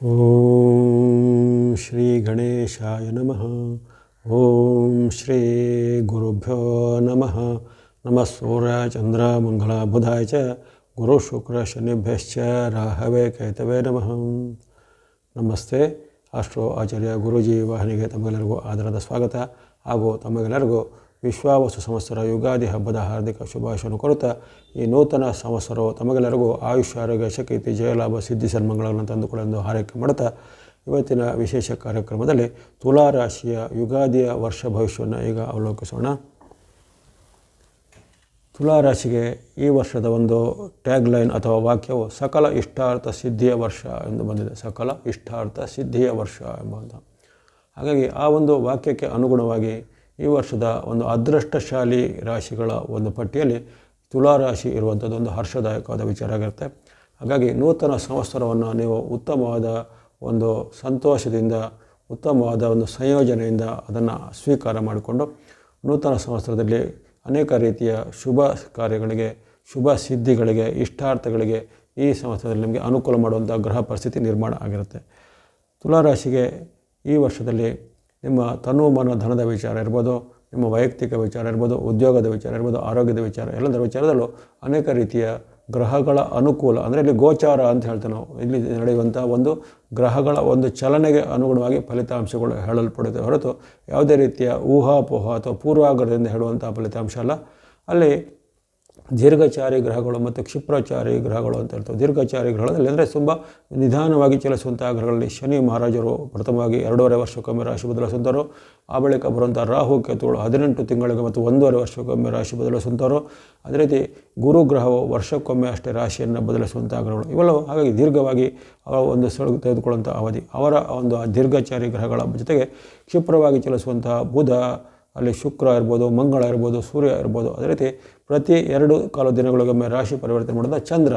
ಓಂ ಶ್ರೀ ಗಣೇಶಾಯ ನಮಃ ಓಂ ಶ್ರೀ ಗುರುಭ್ಯೋ ನಮಃ ನಮಃ ಸೂರ್ಯ ಚಂದ್ರ ಮಂಗಳ ಬುಧಾಯ ಚ ಗುರು ಶುಕ್ರ ಶನಿಭ್ಯಶ್ಚ ರಾಹವೇ ಕೇತವೇ ನಮಃ ನಮಸ್ತೆ ಅಷ್ಟೋ ಆಚಾರ್ಯ ಗುರುಜಿ ವಾಹಿನಿಗೆ ತಮಗೆಲ್ಲರಿಗೂ ಆದರದ ಸ್ವಾಗತ ಹಾಗೂ ತಮಗೆಲ್ಲರಿಗೂ ವಿಶ್ವಾವಸು ಸಂವತ್ಸರ, ಯುಗಾದಿ ಹಬ್ಬದ ಹಾರ್ದಿಕ ಶುಭಾಶಯವನ್ನು ಕೊಡುತ್ತಾ, ಈ ನೂತನ ಸಂವತ್ಸರವು ತಮಗೆಲ್ಲರಿಗೂ ಆಯುಷ್ಯ, ಆರೋಗ್ಯ, ಶಕ್ತಿ ಜಯಲಾಭ ಸಿದ್ಧಿ, ಸನ್ಮಂಗಳಗಳನ್ನು ತಂದುಕೊಳ್ಳೆಂದು ಹಾರೈಕೆ ಮಾಡುತ್ತಾ, ಇವತ್ತಿನ ವಿಶೇಷ ಕಾರ್ಯಕ್ರಮದಲ್ಲಿ ತುಲಾ ರಾಶಿಯ ಯುಗಾದಿಯ ವರ್ಷ ಭವಿಷ್ಯವನ್ನು ಈಗ ಅವಲೋಕಿಸೋಣ. ತುಲಾ ರಾಶಿಗೆ ಈ ವರ್ಷದ ಒಂದು ಟ್ಯಾಗ್ ಲೈನ್ ಅಥವಾ ವಾಕ್ಯವು ಸಕಲ ಇಷ್ಟಾರ್ಥ ಸಿದ್ಧಿಯ ವರ್ಷ ಎಂದು ಬಂದಿದೆ. ಸಕಲ ಇಷ್ಟಾರ್ಥ ಸಿದ್ಧಿಯ ವರ್ಷ ಎಂಬುದು ಹಾಗಾಗಿ ಆ ಒಂದು ವಾಕ್ಯಕ್ಕೆ ಅನುಗುಣವಾಗಿ ಈ ವರ್ಷದ ಒಂದು ಅದೃಷ್ಟಶಾಲಿ ರಾಶಿಗಳ ಒಂದು ಪಟ್ಟಿಯಲ್ಲಿ ತುಲಾ ರಾಶಿ ಇರುವಂಥದ್ದು ಒಂದು ಹರ್ಷದಾಯಕವಾದ ವಿಚಾರ ಆಗಿರುತ್ತೆ. ಹಾಗಾಗಿ ನೂತನ ಸಂವತ್ಸರವನ್ನು ನೀವು ಉತ್ತಮವಾದ ಒಂದು ಸಂತೋಷದಿಂದ, ಉತ್ತಮವಾದ ಒಂದು ಸಂಯೋಜನೆಯಿಂದ ಅದನ್ನು ಸ್ವೀಕಾರ ಮಾಡಿಕೊಂಡು ನೂತನ ಸಂವತ್ಸರದಲ್ಲಿ ಅನೇಕ ರೀತಿಯ ಶುಭ ಕಾರ್ಯಗಳಿಗೆ, ಶುಭ ಸಿದ್ಧಿಗಳಿಗೆ, ಇಷ್ಟಾರ್ಥಗಳಿಗೆ ಈ ಸಂವತ್ಸರದಲ್ಲಿ ನಿಮಗೆ ಅನುಕೂಲ ಮಾಡುವಂಥ ಗ್ರಹ ಪರಿಸ್ಥಿತಿ ನಿರ್ಮಾಣ ಆಗಿರುತ್ತೆ. ತುಲಾರಾಶಿಗೆ ಈ ವರ್ಷದಲ್ಲಿ ನಿಮ್ಮ ತನು ಮನ ಧನದ ವಿಚಾರ ಇರ್ಬೋದು, ನಿಮ್ಮ ವೈಯಕ್ತಿಕ ವಿಚಾರ ಇರ್ಬೋದು, ಉದ್ಯೋಗದ ವಿಚಾರ ಇರ್ಬೋದು, ಆರೋಗ್ಯದ ವಿಚಾರ, ಎಲ್ಲದರ ವಿಚಾರದಲ್ಲೂ ಅನೇಕ ರೀತಿಯ ಗ್ರಹಗಳ ಅನುಕೂಲ, ಅಂದರೆ ಇಲ್ಲಿ ಗೋಚಾರ ಅಂತ ಹೇಳ್ತೇವೆ ನಾವು. ಇಲ್ಲಿ ನಡೆಯುವಂಥ ಒಂದು ಗ್ರಹಗಳ ಒಂದು ಚಲನೆಗೆ ಅನುಗುಣವಾಗಿ ಫಲಿತಾಂಶಗಳು ಹೇಳಲ್ಪಡುತ್ತೆ ಹೊರತು ಯಾವುದೇ ರೀತಿಯ ಊಹಾಪೋಹ ಅಥವಾ ಪೂರ್ವಾಗ್ರಹದಿಂದ ಹೇಳುವಂಥ ಫಲಿತಾಂಶ ಅಲ್ಲ. ಅಲ್ಲಿ ದೀರ್ಘಚಾರಿ ಗ್ರಹಗಳು ಮತ್ತು ಕ್ಷಿಪ್ರಚಾರಿ ಗ್ರಹಗಳು ಅಂತ ಹೇಳ್ತವೆ ದೀರ್ಘಚಾರಿ ಗ್ರಹಗಳಲ್ಲಿ ಅಂದರೆ ತುಂಬ ನಿಧಾನವಾಗಿ ಚಲಿಸುವಂಥ ಗ್ರಹಗಳಲ್ಲಿ ಶನಿ ಮಹಾರಾಜರು ಪ್ರಥಮವಾಗಿ ಎರಡೂವರೆ ವರ್ಷಕ್ಕೊಮ್ಮೆ ರಾಶಿ ಬದಲಾಯಿಸುತ್ತಾರೆ ಆ ಬಳಿಕ ಬರುವಂಥ ರಾಹು ಕೇತುಗಳು ಹದಿನೆಂಟು ತಿಂಗಳಿಗೆ ಮತ್ತು ಒಂದೂವರೆ ವರ್ಷಕ್ಕೊಮ್ಮೆ ರಾಶಿ ಬದಲಿಸುವಂಥವ್ರು. ಅದೇ ರೀತಿ ಗುರು ಗ್ರಹವು ವರ್ಷಕ್ಕೊಮ್ಮೆ ಅಷ್ಟೇ ರಾಶಿಯನ್ನು ಬದಲಿಸುವಂಥ ಗ್ರಹಗಳು. ಇವೆಲ್ಲವೂ ಹಾಗಾಗಿ ದೀರ್ಘವಾಗಿ ಒಂದು ಸೆಳಗು ತೆಗೆದುಕೊಳ್ಳುವಂಥ ಅವಧಿ. ಅವರ ಒಂದು ದೀರ್ಘಚಾರಿ ಗ್ರಹಗಳ ಜೊತೆಗೆ ಕ್ಷಿಪ್ರವಾಗಿ ಚಲಿಸುವಂತಹ ಬುಧ ಅಲ್ಲಿ ಶುಕ್ರ ಇರ್ಬೋದು, ಮಂಗಳ ಇರ್ಬೋದು, ಸೂರ್ಯ ಇರ್ಬೋದು, ಅದೇ ರೀತಿ ಪ್ರತಿ ಎರಡು ಕಾಲ ದಿನಗಳಿಗೊಮ್ಮೆ ರಾಶಿ ಪರಿವರ್ತನೆ ಮಾಡಿದ ಚಂದ್ರ.